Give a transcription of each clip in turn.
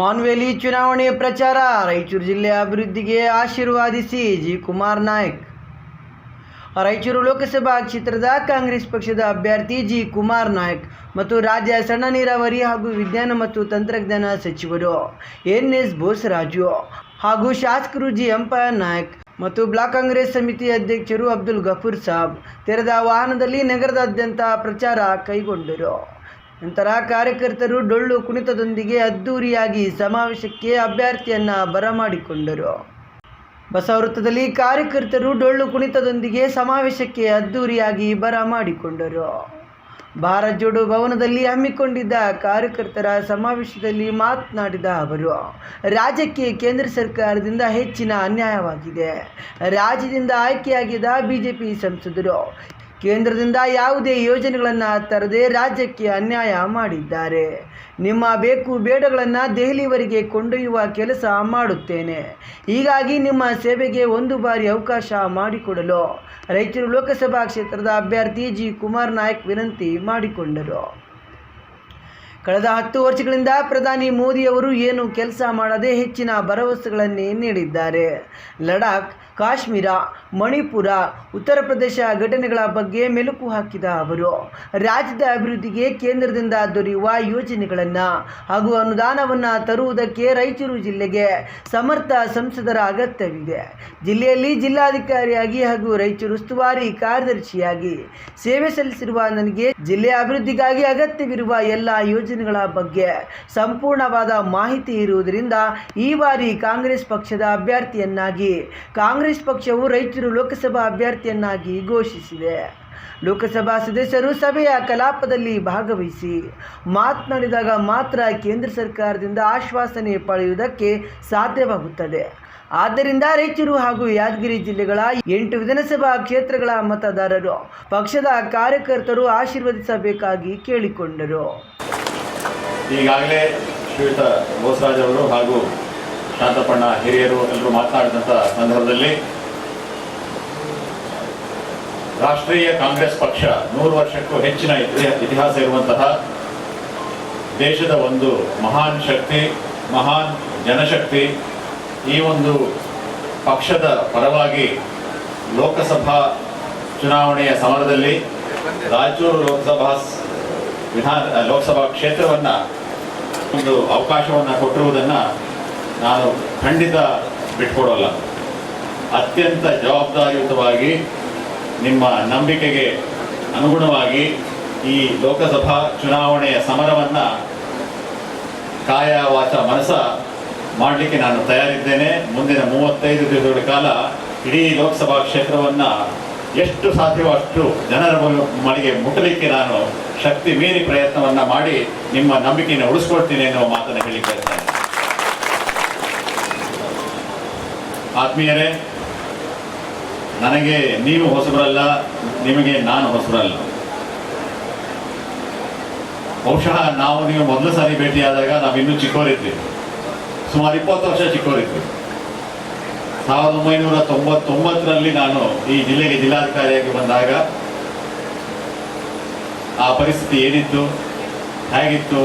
ಮಾನ್ವೇಲಿ ಚುನಾವಣೆ ಪ್ರಚಾರ, ರಾಯಚೂರು ಜಿಲ್ಲೆ ಅಭಿವೃದ್ಧಿಗೆ ಆಶೀರ್ವಾದಿಸಿ ಜಿ. ಕುಮಾರ್ ನಾಯಕ್. ರಾಯಚೂರು ಲೋಕಸಭಾ ಕ್ಷೇತ್ರದ ಕಾಂಗ್ರೆಸ್ ಪಕ್ಷದ ಅಭ್ಯರ್ಥಿ ಜಿ. ಕುಮಾರ್ ನಾಯಕ್ ಮತ್ತು ರಾಜ್ಯ ಸಣ್ಣ ನೀರಾವರಿ ಹಾಗೂ ವಿಜ್ಞಾನ ಮತ್ತು ತಂತ್ರಜ್ಞಾನ ಸಚಿವರು ಎನ್ ಎಸ್ ಬೋಸರಾಜು ಹಾಗೂ ಶಾಸಕರು ಜಿ. ಎಂಪಯರ್ ನಾಯಕ್ ಮತ್ತು ಬ್ಲಾಕ್ ಕಾಂಗ್ರೆಸ್ ಸಮಿತಿ ಅಧ್ಯಕ್ಷರು ಅಬ್ದುಲ್ ಗಫೂರ್ ಸಾಬ್ ತೆರೆದ ವಾಹನದಲ್ಲಿ ನಗರದಾದ್ಯಂತ ಪ್ರಚಾರ ಕೈಗೊಂಡರು. ನಂತರ ಕಾರ್ಯಕರ್ತರು ಡೊಳ್ಳು ಕುಣಿತದೊಂದಿಗೆ ಅದ್ದೂರಿಯಾಗಿ ಸಮಾವೇಶಕ್ಕೆ ಅಭ್ಯರ್ಥಿಯನ್ನ ಬರಮಾಡಿಕೊಂಡರು. ಬಸವೃತ್ತದಲ್ಲಿ ಕಾರ್ಯಕರ್ತರು ಡೊಳ್ಳು ಕುಣಿತದೊಂದಿಗೆ ಸಮಾವೇಶಕ್ಕೆ ಅದ್ದೂರಿಯಾಗಿ ಬರಮಾಡಿಕೊಂಡರು. ಭಾರತ್ ಜೋಡೋ ಭವನದಲ್ಲಿ ಹಮ್ಮಿಕೊಂಡಿದ್ದ ಕಾರ್ಯಕರ್ತರ ಸಮಾವೇಶದಲ್ಲಿ ಮಾತನಾಡಿದ ಅವರು, ರಾಜ್ಯಕ್ಕೆ ಕೇಂದ್ರ ಸರ್ಕಾರದಿಂದ ಹೆಚ್ಚಿನ ಅನ್ಯಾಯವಾಗಿದೆ. ರಾಜ್ಯದಿಂದ ಆಯ್ಕೆಯಾಗಿದ್ದ ಬಿಜೆಪಿ ಸಂಸದರು ಕೇಂದ್ರದಿಂದ ಯಾವುದೇ ಯೋಜನೆಗಳನ್ನು ತರದೆ ರಾಜ್ಯಕ್ಕೆ ಅನ್ಯಾಯ ಮಾಡಿದ್ದಾರೆ. ನಿಮ್ಮ ಬೇಕು ಬೇಡಗಳನ್ನು ದೆಹಲಿವರೆಗೆ ಕೊಂಡೊಯ್ಯುವ ಕೆಲಸ ಮಾಡುತ್ತೇನೆ. ಹೀಗಾಗಿ ನಿಮ್ಮ ಸೇವೆಗೆ ಒಂದು ಬಾರಿ ಅವಕಾಶ ಮಾಡಿಕೊಡಲು ರೈತರು ಲೋಕಸಭಾ ಕ್ಷೇತ್ರದ ಅಭ್ಯರ್ಥಿ ಜಿ. ಕುಮಾರ್ ನಾಯಕ್ ವಿನಂತಿ ಮಾಡಿಕೊಂಡರು. ಕಳೆದ ಹತ್ತು ವರ್ಷಗಳಿಂದ ಪ್ರಧಾನಿ ಮೋದಿಯವರು ಏನು ಕೆಲಸ ಮಾಡದೆ ಹೆಚ್ಚಿನ ಭರವಸೆಗಳನ್ನೇ ನೀಡಿದ್ದಾರೆ. ಲಡಾಖ್ ಕಾಶ್ಮೀರ, ಮಣಿಪುರ, ಉತ್ತರ ಪ್ರದೇಶ ಘಟನೆಗಳ ಬಗ್ಗೆ ಮೆಲುಕು ಹಾಕಿದ ಅವರು, ರಾಜ್ಯದ ಅಭಿವೃದ್ಧಿಗೆ ಕೇಂದ್ರದಿಂದ ದೊರೆಯುವ ಯೋಜನೆಗಳನ್ನು ಹಾಗೂ ಅನುದಾನವನ್ನು ತರುವುದಕ್ಕೆ ರಾಯಚೂರು ಜಿಲ್ಲೆಗೆ ಸಮರ್ಥ ಸಂಸದರ ಅಗತ್ಯವಿದೆ. ಜಿಲ್ಲೆಯಲ್ಲಿ ಜಿಲ್ಲಾಧಿಕಾರಿಯಾಗಿ ಹಾಗೂ ರಾಯಚೂರು ಉಸ್ತುವಾರಿ ಕಾರ್ಯದರ್ಶಿಯಾಗಿ ಸೇವೆ ಸಲ್ಲಿಸಿರುವ ನನಗೆ ಜಿಲ್ಲೆ ಅಭಿವೃದ್ಧಿಗಾಗಿ ಅಗತ್ಯವಿರುವ ಎಲ್ಲ ಯೋಜನೆಗಳ ಬಗ್ಗೆ ಸಂಪೂರ್ಣವಾದ ಮಾಹಿತಿ ಇರುವುದರಿಂದ ಈ ಬಾರಿ ಕಾಂಗ್ರೆಸ್ ಪಕ್ಷದ ಅಭ್ಯರ್ಥಿಯನ್ನಾಗಿ ಕಾಂಗ್ರೆಸ್ ಪಕ್ಷವು ರೈತರು ಲೋಕಸಭಾ ಅಭ್ಯರ್ಥಿಯನ್ನಾಗಿ ಘೋಷಿಸಿದೆ. ಲೋಕಸಭಾ ಸದಸ್ಯರು ಸಭೆಯ ಕಲಾಪದಲ್ಲಿ ಭಾಗವಹಿಸಿ ಮಾತನಾಡಿದಾಗ ಮಾತ್ರ ಕೇಂದ್ರ ಸರ್ಕಾರದಿಂದ ಆಶ್ವಾಸನೆ ಪಡೆಯುವುದಕ್ಕೆ ಸಾಧ್ಯವಾಗುತ್ತದೆ. ಆದ್ದರಿಂದ ರಾಯಚೂರು ಹಾಗೂ ಯಾದಗಿರಿ ಜಿಲ್ಲೆಗಳ ಎಂಟು ವಿಧಾನಸಭಾ ಕ್ಷೇತ್ರಗಳ ಮತದಾರರು, ಪಕ್ಷದ ಕಾರ್ಯಕರ್ತರು ಆಶೀರ್ವದಿಸಬೇಕಾಗಿ ಕೇಳಿಕೊಂಡರು. ಈಗಾಗಲೇ ಶ್ರೀಯುತ ಬೋಸರಾಜ್ ಅವರು ಹಾಗೂ ಶಾಂತಪ್ಪಣ್ಣ ಹಿರಿಯರು ಎಲ್ಲರೂ ಮಾತನಾಡಿದಂಥ ಸಂದರ್ಭದಲ್ಲಿ ರಾಷ್ಟ್ರೀಯ ಕಾಂಗ್ರೆಸ್ ಪಕ್ಷ ನೂರು ವರ್ಷಕ್ಕೂ ಹೆಚ್ಚಿನ ಇತಿ- ಇತಿಹಾಸ ಇರುವಂತಹ ದೇಶದ ಒಂದು ಮಹಾನ್ ಶಕ್ತಿ, ಮಹಾನ್ ಜನಶಕ್ತಿ, ಈ ಒಂದು ಪಕ್ಷದ ಪರವಾಗಿ ಲೋಕಸಭಾ ಚುನಾವಣೆಯ ಸಮರದಲ್ಲಿ ರಾಯಚೂರು ಲೋಕಸಭಾ ವಿಧಾನ ಲೋಕಸಭಾ ಕ್ಷೇತ್ರವನ್ನ ಒಂದು ಅವಕಾಶವನ್ನು ಕೊಟ್ಟಿರುವುದನ್ನು ನಾನು ಖಂಡಿತ ಬಿಟ್ಕೊಡೋಲ್ಲ. ಅತ್ಯಂತ ಜವಾಬ್ದಾರಿಯುತವಾಗಿ ನಿಮ್ಮ ನಂಬಿಕೆಗೆ ಅನುಗುಣವಾಗಿ ಈ ಲೋಕಸಭಾ ಚುನಾವಣೆಯ ಸಮರವನ್ನು ಕಾಯ ವಾಚ ಮನಸ ಮಾಡಲಿಕ್ಕೆ ನಾನು ತಯಾರಿದ್ದೇನೆ. ಮುಂದಿನ ಮೂವತ್ತೈದು ದಿನಗಳ ಕಾಲ ಇಡೀ ಲೋಕಸಭಾ ಕ್ಷೇತ್ರವನ್ನು ಎಷ್ಟು ಸಾಧ್ಯವೋ ಅಷ್ಟು ಜನರ ಮನೆಗೆ ಮುಟ್ಟಲಿಕ್ಕೆ ನಾನು ಶಕ್ತಿ ಮೀರಿ ಪ್ರಯತ್ನವನ್ನು ಮಾಡಿ ನಿಮ್ಮ ನಂಬಿಕೆಯನ್ನು ಉಳಿಸ್ಕೊಳ್ತೀನಿ ಎನ್ನುವ ಮಾತನ್ನು ಹೇಳಿಕ್ಕೆ ಆತ್ಮೀಯರೇ, ನನಗೆ ನೀವು ಹೊಸಬರಲ್ಲ, ನಿಮಗೆ ನಾನು ಹೊಸಬರಲ್ಲ. ಬಹುಶಃ ನಾವು ನೀವು ಮೊದಲ ಸಾರಿ ಭೇಟಿಯಾದಾಗ ನಾವು ಇನ್ನೂ ಚಿಕ್ಕವರಿದ್ವಿ. ಸುಮಾರು ಇಪ್ಪತ್ತು ವರ್ಷ ಚಿಕ್ಕವರಿದ್ವಿ. ಸಾವಿರದ ಒಂಬೈನೂರ ತೊಂಬತ್ತೊಂಬತ್ತರಲ್ಲಿ ನಾನು ಈ ಜಿಲ್ಲೆಗೆ ಜಿಲ್ಲಾಧಿಕಾರಿಯಾಗಿ ಬಂದಾಗ ಆ ಪರಿಸ್ಥಿತಿ ಏನಿತ್ತು, ಹೇಗಿತ್ತು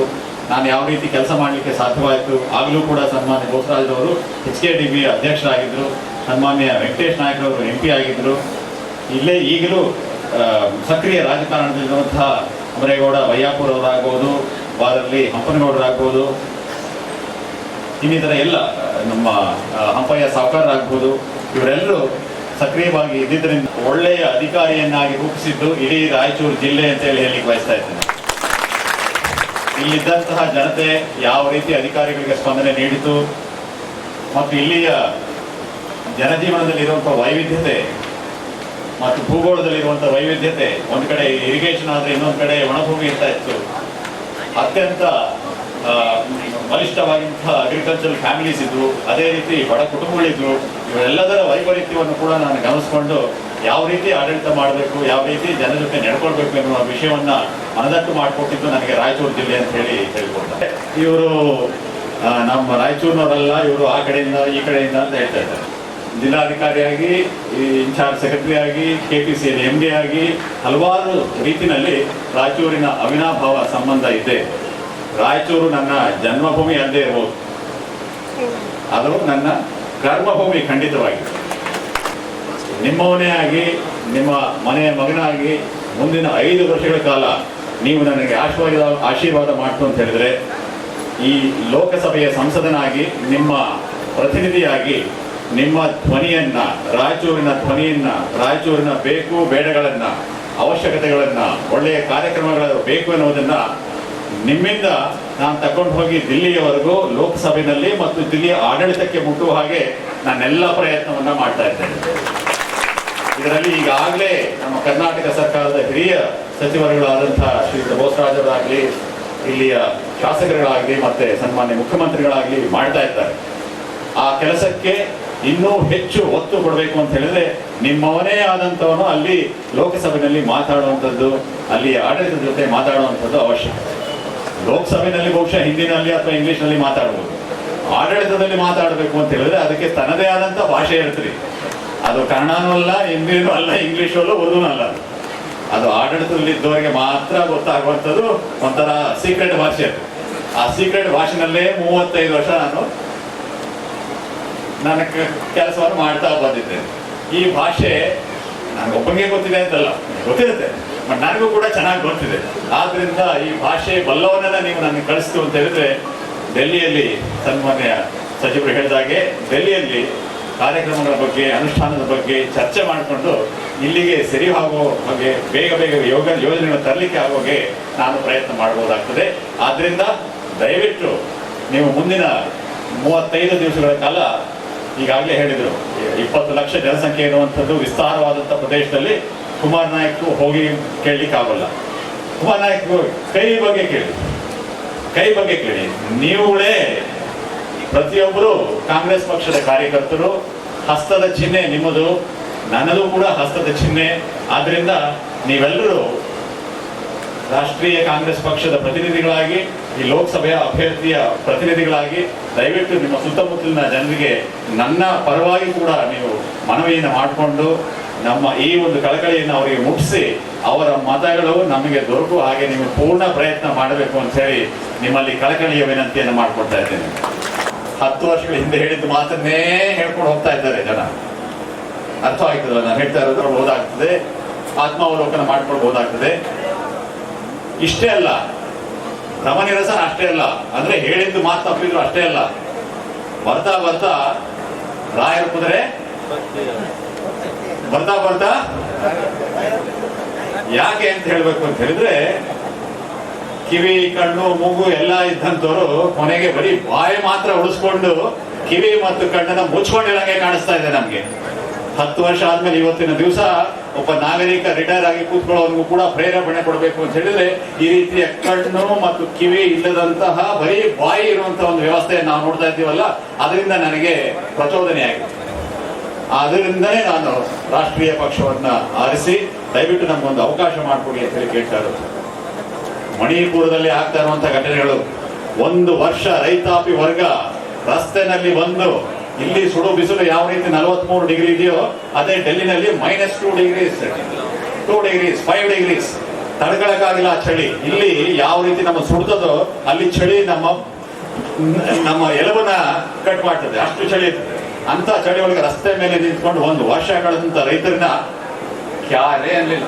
ನಾನು ಯಾವ ರೀತಿ ಕೆಲಸ ಮಾಡಲಿಕ್ಕೆ ಸಾಧ್ಯವಾಯಿತು, ಆಗಲೂ ಕೂಡ ಸನ್ಮಾನ್ಯ ಬೋಸರಾಜರವರು ಎಚ್ ಕೆ ಡಿ ಬಿ ಅಧ್ಯಕ್ಷರಾಗಿದ್ದರು ಸನ್ಮಾನ್ಯ ವೆಂಕಟೇಶ್ ನಾಯಕರವರು ಎಂ ಪಿ ಆಗಿದ್ದರು ಇಲ್ಲೇ ಈಗಲೂ ಸಕ್ರಿಯ ರಾಜಕಾರಣದಲ್ಲಿರುವಂತಹ ಅಮರೇಗೌಡ ವಯ್ಯಾಪುರ ಅವರಾಗ್ಬೋದು ವಾರಲ್ಲಿ ಹಂಪನಗೌಡರಾಗ್ಬೋದು, ಇನ್ನಿತರ ಎಲ್ಲ, ನಮ್ಮ ಹಂಪಯ್ಯ ಸಾವುಕಾರರಾಗ್ಬೋದು. ಇವರೆಲ್ಲರೂ ಸಕ್ರಿಯವಾಗಿ ಇದ್ದಿದ್ದರಿಂದ ಒಳ್ಳೆಯ ಅಧಿಕಾರಿಯನ್ನಾಗಿ ರೂಪಿಸಿದ್ದು ಇಡೀ ರಾಯಚೂರು ಜಿಲ್ಲೆ ಅಂತ ಹೇಳಿ ಬಯಸ್ತಾ ಇದ್ದೇನೆ. ಇಲ್ಲಿದ್ದಂತಹ ಜನತೆ ಯಾವ ರೀತಿ ಅಧಿಕಾರಿಗಳಿಗೆ ಸ್ಪಂದನೆ ನೀಡಿತು ಮತ್ತು ಇಲ್ಲಿಯ ಜನಜೀವನದಲ್ಲಿರುವಂತಹ ವೈವಿಧ್ಯತೆ ಮತ್ತು ಭೂಗೋಳದಲ್ಲಿರುವಂತಹ ವೈವಿಧ್ಯತೆ ಒಂದು ಕಡೆ ಇರಿಗೇಷನ್ ಆದರೆ ಇನ್ನೊಂದು ಕಡೆ ಒಣಭೂಮಿ ಇರ್ತಾ ಇತ್ತು. ಅತ್ಯಂತ ಆ, ಬಲಿಷ್ಠವಾಗಿಂತಹ ಅಗ್ರಿಕಲ್ಚರಲ್ ಫ್ಯಾಮಿಲೀಸ್ ಇದ್ವು ಅದೇ ರೀತಿ ಬಡ ಕುಟುಂಬಗಳಿದ್ವು ಇವೆಲ್ಲದರ ವೈಪರೀತ್ಯವನ್ನು ಕೂಡ ನಾನು ಗಮನಿಸಿಕೊಂಡು ಯಾವ ರೀತಿ ಆಡಳಿತ ಮಾಡಬೇಕು, ಯಾವ ರೀತಿ ಜನ ಜೊತೆ ನಡ್ಕೊಳ್ಬೇಕು ಎನ್ನುವ ವಿಷಯವನ್ನ ಮನದಟ್ಟು ಮಾಡಿಕೊಟ್ಟಿದ್ದು ನನಗೆ ರಾಯಚೂರು ಜಿಲ್ಲೆ ಅಂತ ಹೇಳಿ ಹೇಳ್ಕೊಡ್ತಾರೆ. ಇವರು ನಮ್ಮ ರಾಯಚೂರಿನವರೆಲ್ಲ, ಇವರು ಆ ಕಡೆಯಿಂದ, ಈ ಕಡೆಯಿಂದ ಅಂತ ಹೇಳ್ತಾ ಇದ್ದಾರೆ. ಜಿಲ್ಲಾಧಿಕಾರಿಯಾಗಿ ಇನ್ಚಾರ್ಜ್ ಸೆಕ್ರೆಟರಿ ಆಗಿ K P C M D ಆಗಿ ಹಲವಾರು ರೀತಿಯಲ್ಲಿ ರಾಯಚೂರಿನ ಅವಿನಾಭಾವ ಸಂಬಂಧ ಇದೆ. ರಾಯಚೂರು ನನ್ನ ಜನ್ಮಭೂಮಿ ಅಲ್ಲದೆ ಇರಬಹುದು ಅದು ನನ್ನ ಕರ್ಮಭೂಮಿ ಖಂಡಿತವಾಗಿ ನಿಮ್ಮವನೇ ಆಗಿ, ನಿಮ್ಮ ಮನೆಯ ಮಗನಾಗಿ ಮುಂದಿನ ಐದು ವರ್ಷಗಳ ಕಾಲ ನೀವು ನನಗೆ ಆಶೀರ್ವಾದ ಆಶೀರ್ವಾದ ಮಾಡ್ತು ಅಂತ ಹೇಳಿದ್ರೆ, ಈ ಲೋಕಸಭೆಯ ಸಂಸದನಾಗಿ ನಿಮ್ಮ ಪ್ರತಿನಿಧಿಯಾಗಿ ನಿಮ್ಮ ಧ್ವನಿಯನ್ನ, ರಾಯಚೂರಿನ ಧ್ವನಿಯನ್ನ, ರಾಯಚೂರಿನ ಬೇಕು ಬೇಡಗಳನ್ನ, ಅವಶ್ಯಕತೆಗಳನ್ನ, ಒಳ್ಳೆಯ ಕಾರ್ಯಕ್ರಮಗಳ ಬೇಕು ಎನ್ನುವುದನ್ನು ನಿಮ್ಮಿಂದ ನಾನು ತಕೊಂಡು ಹೋಗಿ ದಿಲ್ಲಿಯವರೆಗೂ ಲೋಕಸಭೆಯಲ್ಲಿ ಮತ್ತು ದಿಲ್ಲಿಯ ಆಡಳಿತಕ್ಕೆ ಮುಟ್ಟುವ ಹಾಗೆ ನಾನೆಲ್ಲ ಪ್ರಯತ್ನವನ್ನ ಮಾಡ್ತಾ ಇದ್ದೇನೆ. ಇದರಲ್ಲಿ ಈಗಾಗಲೇ ನಮ್ಮ ಕರ್ನಾಟಕ ಸರ್ಕಾರದ ಹಿರಿಯ ಸಚಿವರುಗಳಾದಂತಹ ಶ್ರೀ ಬೋಸರಾಜರಾಗಲಿ ಇಲ್ಲಿಯ ಶಾಸಕರುಗಳಾಗಲಿ, ಮತ್ತೆ ಸನ್ಮಾನ್ಯ ಮುಖ್ಯಮಂತ್ರಿಗಳಾಗಲಿ ಮಾಡ್ತಾ ಇದ್ದಾರೆ. ಆ ಕೆಲಸಕ್ಕೆ ಇನ್ನೂ ಹೆಚ್ಚು ಒತ್ತು ಕೊಡಬೇಕು ಅಂತ ಹೇಳಿದ್ರೆ ನಿಮ್ಮವನೇ ಆದಂಥವನು ಅಲ್ಲಿ ಲೋಕಸಭೆಯಲ್ಲಿ ಮಾತಾಡುವಂಥದ್ದು ಅಲ್ಲಿ ಆಡಳಿತದ ಜೊತೆ ಮಾತಾಡುವಂಥದ್ದು ಅವಶ್ಯಕ ಲೋಕಸಭೆಯಲ್ಲಿ ಬಹುಶಃ ಹಿಂದಿನಲ್ಲಿ ಅಥವಾ ಇಂಗ್ಲಿಷ್ನಲ್ಲಿ ಮಾತಾಡ್ಬೋದು. ಆಡಳಿತದಲ್ಲಿ ಮಾತಾಡಬೇಕು ಅಂತ ಹೇಳಿದ್ರೆ ಅದಕ್ಕೆ ತನ್ನದೇ ಆದಂಥ ಭಾಷೆ ಇರ್ತದೆ ಅದು ಕನ್ನಡನೂ ಅಲ್ಲ, ಹಿಂದಿನೂ ಅಲ್ಲ ಇಂಗ್ಲೀಷು ಅಲ್ಲ ಉರ್ದು ಅಲ್ಲ. ಅದು. ಆಡಳಿತದಲ್ಲಿದ್ದವರಿಗೆ ಮಾತ್ರ ಗೊತ್ತಾಗುವಂಥದ್ದು ಒಂಥರ ಸೀಕ್ರೆಟ್ ಭಾಷೆ ಆ ಸೀಕ್ರೆಟ್ ಭಾಷೆನಲ್ಲೇ ಮೂವತ್ತೈದು ವರ್ಷ ನಾನು ನನ್ನ ಕೆಲಸವನ್ನು ಮಾಡ್ತಾ ಬಂದಿದ್ದೇನೆ ಈ ಭಾಷೆ ನನಗೊಬ್ಬನಿಗೆ ಗೊತ್ತಿದೆ ಅಂತಲ್ಲ, ಗೊತ್ತಿರುತ್ತೆ. ಬಟ್ ನನಗೂ ಕೂಡ ಚೆನ್ನಾಗಿ ಗೊತ್ತಿದೆ. ಆದ್ರಿಂದ ಈ ಭಾಷೆ ಬಲ್ಲವನ್ನೆಲ್ಲ ನೀವು ನನಗೆ ಕಳಿಸ್ತು ಅಂತ ಹೇಳಿದ್ರೆ ಡೆಲ್ಲಿಯಲ್ಲಿ ಸನ್ಮಾನ್ಯ ಸಚಿವರು ಹೇಳಿದಾಗೆ ಡೆಲ್ಲಿಯಲ್ಲಿ ಕಾರ್ಯಕ್ರಮಗಳ ಬಗ್ಗೆ, ಅನುಷ್ಠಾನದ ಬಗ್ಗೆ ಚರ್ಚೆ ಮಾಡಿಕೊಂಡು ಇಲ್ಲಿಗೆ ಸರಿ ಆಗೋ ಬಗ್ಗೆ ಬೇಗ ಬೇಗ ಯೋಗ, ಯೋಜನೆಗಳು ತರಲಿಕ್ಕೆ ಆಗೋಗೆ ನಾನು ಪ್ರಯತ್ನ ಮಾಡಬಹುದಾಗ್ತದೆ ಆದ್ದರಿಂದ ದಯವಿಟ್ಟು ನೀವು ಮುಂದಿನ ಮೂವತ್ತೈದು ದಿವಸಗಳ ಕಾಲ ಈಗಾಗಲೇ ಹೇಳಿದರು, ಇಪ್ಪತ್ತು ಲಕ್ಷ ಜನಸಂಖ್ಯೆ ಇರುವಂಥದ್ದು ವಿಸ್ತಾರವಾದಂಥ ಪ್ರದೇಶದಲ್ಲಿ ಕುಮಾರ್ ನಾಯಕ್ ಹೋಗಿ ಕೇಳಲಿಕ್ಕೆ ಆಗೋಲ್ಲ ಕುಮಾರ್ ನಾಯಕ್ ಕೈ ಬಗ್ಗೆ ಕೇಳಿ, ಕೈ ಬಗ್ಗೆ ಕೇಳಿ. ನೀವುಗಳೇ ಪ್ರತಿಯೊಬ್ಬರು ಕಾಂಗ್ರೆಸ್ ಪಕ್ಷದ ಕಾರ್ಯಕರ್ತರು, ಹಸ್ತದ ಚಿಹ್ನೆ ನಿಮ್ಮದು, ನನ್ನದು ಕೂಡ ಹಸ್ತದ ಚಿಹ್ನೆ. ಆದ್ರಿಂದ ನೀವೆಲ್ಲರೂ ರಾಷ್ಟ್ರೀಯ ಕಾಂಗ್ರೆಸ್ ಪಕ್ಷದ ಪ್ರತಿನಿಧಿಗಳಾಗಿ, ಈ ಲೋಕಸಭೆಯ ಅಭ್ಯರ್ಥಿಯ ಪ್ರತಿನಿಧಿಗಳಾಗಿ, ದಯವಿಟ್ಟು ನಿಮ್ಮ ಸುತ್ತಮುತ್ತಲಿನ ಜನರಿಗೆ ನನ್ನ ಪರವಾಗಿ ಕೂಡ ನೀವು ಮನವಿಯನ್ನು ಮಾಡಿಕೊಂಡು, ನಮ್ಮ ಈ ಒಂದು ಕಳಕಳಿಯನ್ನು ಅವರಿಗೆ ಮುಟ್ಟಿಸಿ, ಅವರ ಮತಗಳು ನಮಗೆ ದೊರಕುವ ಹಾಗೆ ನೀವು ಪೂರ್ಣ ಪ್ರಯತ್ನ ಮಾಡಬೇಕು ಅಂತ ಹೇಳಿ ನಿಮ್ಮಲ್ಲಿ ಕಳಕಳಿಯ ವಿನಂತಿಯನ್ನು ಮಾಡ್ಕೊಳ್ತಾ ಇದ್ದೇನೆ. ಹತ್ತು ವರ್ಷಗಳ ಹಿಂದೆ ಹೇಳಿದ್ದು ಮಾತನ್ನೇ ಹೇಳ್ಕೊಂಡು ಹೋಗ್ತಾ ಇದ್ದಾರೆ ಜನ. ಅರ್ಥ ಆಗ್ತದಲ್ಲ ನಾನು ಹೇಳ್ತಾ ಇರೋದು ಓದಾಗ್ತದೆ ಆತ್ಮಾವಲೋಕನ ಮಾಡ್ಕೊಳ್ಬಹುದಾಗ್ತದೆ ಇಷ್ಟೇ ಅಲ್ಲ ಭ್ರಮನಿರಸ ಅಷ್ಟೇ ಅಲ್ಲ, ಅಂದ್ರೆ ಹೇಳಿದ್ದು ಮಾತು ತಪ್ಪಿದ್ರು ಅಷ್ಟೇ ಅಲ್ಲ. ಬರ್ತಾ ಬರ್ತಾ ರಾಯರ ಕುದುರೆ. ಬರ್ತಾ ಬರ್ತಾ ಯಾಕೆ ಅಂತ ಹೇಳ್ಬೇಕು ಅಂತ ಹೇಳಿದ್ರೆ ಕಿವಿ ಕಣ್ಣು ಮೂಗು ಎಲ್ಲ ಇದ್ದಂಥವ್ರು ಕೊನೆಗೆ ಬರೀ ಬಾಯಿ ಮಾತ್ರ ಉಳಿಸ್ಕೊಂಡು ಕಿವಿ ಮತ್ತು ಕಣ್ಣನ್ನ ಮುಚ್ಕೊಂಡಿರಂಗೆ ಕಾಣಿಸ್ತಾ ಇದೆ ನಮ್ಗೆ. ಹತ್ತು ವರ್ಷ ಆದ್ಮೇಲೆ ಇವತ್ತಿನ ದಿವಸ ಒಬ್ಬ ನಾಗರಿಕ ರಿಟೈರ್ ಆಗಿ ಕೂತ್ಕೊಳ್ಳೋನ್ಗೂ ಕೂಡ ಪ್ರೇರೇಪಣೆ ಕೊಡಬೇಕು ಅಂತ ಹೇಳಿದ್ರೆ ಈ ರೀತಿಯ ಕಣ್ಣು ಮತ್ತು ಕಿವಿ ಇಲ್ಲದಂತಹ ಬರೀ ಬಾಯಿ ಇರುವಂತಹ ಒಂದು ವ್ಯವಸ್ಥೆಯನ್ನು ನಾವು ನೋಡ್ತಾ ಇದ್ದೀವಲ್ಲ, ಅದರಿಂದ ನನಗೆ ಪ್ರಚೋದನೆ ಆಗಿದೆ. ಅದರಿಂದನೇ ನಾನು ರಾಷ್ಟ್ರೀಯ ಪಕ್ಷವನ್ನ ಆರಿಸಿ, ದಯವಿಟ್ಟು ನಮ್ಗೊಂದು ಅವಕಾಶ ಮಾಡಿಕೊಡಿ ಅಂತ ಹೇಳಿ ಕೇಳ್ತಾ ಇರೋದು. ಮಣಿಪುರದಲ್ಲಿ ಆಗ್ತಾ ಇರುವಂತಹ ಘಟನೆಗಳು. ಒಂದು ವರ್ಷ ರೈತಾಪಿ ವರ್ಗ ರಸ್ತೆನಲ್ಲಿ ಬಂದು ಇಲ್ಲಿ ಸುಡು ಬಿಸಿಲು ಯಾವ ರೀತಿ ನಲವತ್ಮೂರು ಡಿಗ್ರಿ ಇದೆಯೋ ಅದೇ ಡೆಲ್ಲಿನಲ್ಲಿ minus two degrees two degrees five degrees ತಡ್ಕೊಳಕ್ಕಾಗಿಲ್ಲ ಚಳಿ. ಇಲ್ಲಿ ಯಾವ ರೀತಿ ನಮ್ಮ ಸುಡ್ತದೋ ಅಲ್ಲಿ ಚಳಿ ನಮ್ಮ ನಮ್ಮ ಎಲುಬನ್ನ ಕಟ್ ಮಾಡ್ತದೆ. ಅಷ್ಟು ಚಳಿ ಅಂತ ಚಳಿ ಒಳಗೆ ರಸ್ತೆ ಮೇಲೆ ನಿಂತ್ಕೊಂಡು ಒಂದು ವರ್ಷ ಕಳೆದಂತ ರೈತರನ್ನ ಕ್ಯಾರೇ ಅನ್ಲಿಲ್ಲ.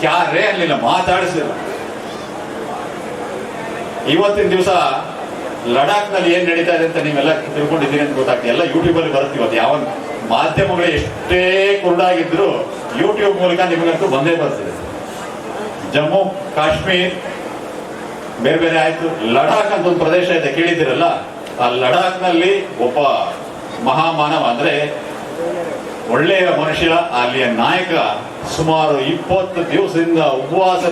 ಕ್ಯಾರೇ ಅನ್ಲಿಲ್ಲ. ಮಾತಾಡಿಸಿಲ್ಲ. ಇವತ್ತಿನ ದಿವಸ ಲಡಾಖ್ನಲ್ಲಿ ಏನ್ ನಡೀತಾ ಇದೆ ಅಂತ ನೀವೆಲ್ಲ ತಿಳ್ಕೊಂಡಿದ್ದೀರಿ ಅಂತ ಗೊತ್ತಾಗ್ತದೆ ಎಲ್ಲ ಯೂಟ್ಯೂಬ್ ಅಲ್ಲಿ ಬರುತ್ತೆ ಇವತ್ತು. ಯಾವ ಮಾಧ್ಯಮಗಳು ಎಷ್ಟೇ ಕುರುಡಾಗಿದ್ರು ಯೂಟ್ಯೂಬ್ ಮೂಲಕ ನಿಮಗಂತೂ ಬಂದೇ ಬರ್ತದೆ. ಜಮ್ಮು, ಕಾಶ್ಮೀರ್, ಬೇರೆ ಬೇರೆ ಆಯ್ತು. ಲಡಾಖ್ ಅಂತ ಒಂದು ಪ್ರದೇಶ ಇದೆ. ಕೇಳಿದ್ದೀರಲ್ಲ? ಆ ಲಡಾಖ್ನಲ್ಲಿ ಒಬ್ಬ ಮಹಾಮಾನವ ಅಂದ್ರೆ ಒಳ್ಳೆಯ ಮನುಷ್ಯ, ಅಲ್ಲಿಯ ನಾಯಕ ಸುಮಾರು ಇಪ್ಪತ್ತು ದಿವಸದಿಂದ ಉಪವಾಸ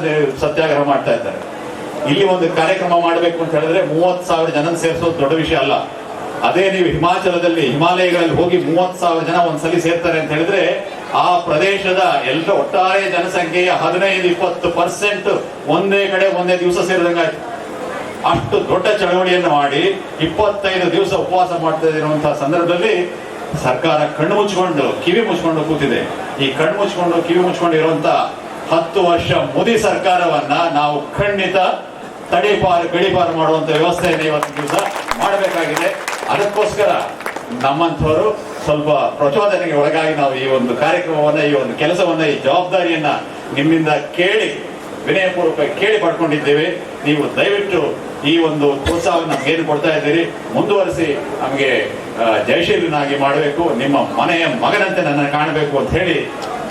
ಸತ್ಯಾಗ್ರಹ ಮಾಡ್ತಾ ಇದ್ದಾರೆ. ಇಲ್ಲಿ ಒಂದು ಕಾರ್ಯಕ್ರಮ ಮಾಡಬೇಕು ಅಂತ ಹೇಳಿದ್ರೆ ಮೂವತ್ತು ಸಾವಿರ ಜನ ಸೇರಿಸೋದು ದೊಡ್ಡ ವಿಷಯ ಅಲ್ಲ. ಅದೇ ನೀವು ಹಿಮಾಚಲದಲ್ಲಿ, ಹಿಮಾಲಯಗಳಲ್ಲಿ ಹೋಗಿ ಮೂವತ್ ಸಾವಿರ ಜನ ಒಂದ್ಸಲಿ ಸೇರ್ತಾರೆ ಅಂತ ಹೇಳಿದ್ರೆ ಆ ಪ್ರದೇಶದ ಎಲ್ಲ ಒಟ್ಟಾರೆ ಜನಸಂಖ್ಯೆಯ ಹದಿನೈದು, ಇಪ್ಪತ್ತು ಪರ್ಸೆಂಟ್ ಒಂದೇ ಕಡೆ ಒಂದೇ ದಿವಸ ಸೇರಿದಂಗಾಯ್ತು ಅಷ್ಟು ದೊಡ್ಡ ಚಳವಳಿಯನ್ನು ಮಾಡಿ ಇಪ್ಪತ್ತೈದು ದಿವಸ ಉಪವಾಸ ಮಾಡ್ತಾ ಇರುವಂತಹ ಸಂದರ್ಭದಲ್ಲಿ ಸರ್ಕಾರ ಕಣ್ಣು ಮುಚ್ಕೊಂಡು, ಕಿವಿ ಮುಚ್ಕೊಂಡು ಕೂತಿದೆ. ಈ ಕಣ್ಣು ಮುಚ್ಕೊಂಡು, ಕಿವಿ ಮುಚ್ಕೊಂಡು ಇರುವಂತ ಹತ್ತು ವರ್ಷ ಮೋದಿ ಸರ್ಕಾರವನ್ನ ನಾವು ಖಂಡಿತ ತಡಿಪಾರು ಗಡಿಪಾರು ಮಾಡುವಂತ ವ್ಯವಸ್ಥೆಯನ್ನು ಇವತ್ತು ದಿವಸ ಮಾಡಬೇಕಾಗಿದೆ. ಅದಕ್ಕೋಸ್ಕರ ನಮ್ಮಂಥವರು ಸ್ವಲ್ಪ ಪ್ರಚೋದನೆಗೆ ಒಳಗಾಗಿ ನಾವು ಈ ಒಂದು ಕಾರ್ಯಕ್ರಮವನ್ನ, ಈ ಒಂದು ಕೆಲಸವನ್ನ, ಈ ಜವಾಬ್ದಾರಿಯನ್ನ ನಿಮ್ಮಿಂದ ಕೇಳಿ, ವಿನಯಪೂರ್ವಕ ಕೇಳಿ ಪಡ್ಕೊಂಡಿದ್ದೇವೆ. ನೀವು ದಯವಿಟ್ಟು ಈ ಒಂದು ಪ್ರೋತ್ಸಾಹವನ್ನು ನಮ್ಗೆ ಏನು ಕೊಡ್ತಾ ಇದ್ದೀರಿ? ಮುಂದುವರಿಸಿ ನಮಗೆ ಜಯಶೀಲನಾಗಿ ಮಾಡಬೇಕು. ನಿಮ್ಮ ಮನೆಯ ಮಗನಂತೆ ನನ್ನ ಕಾಣಬೇಕು ಅಂತ ಹೇಳಿ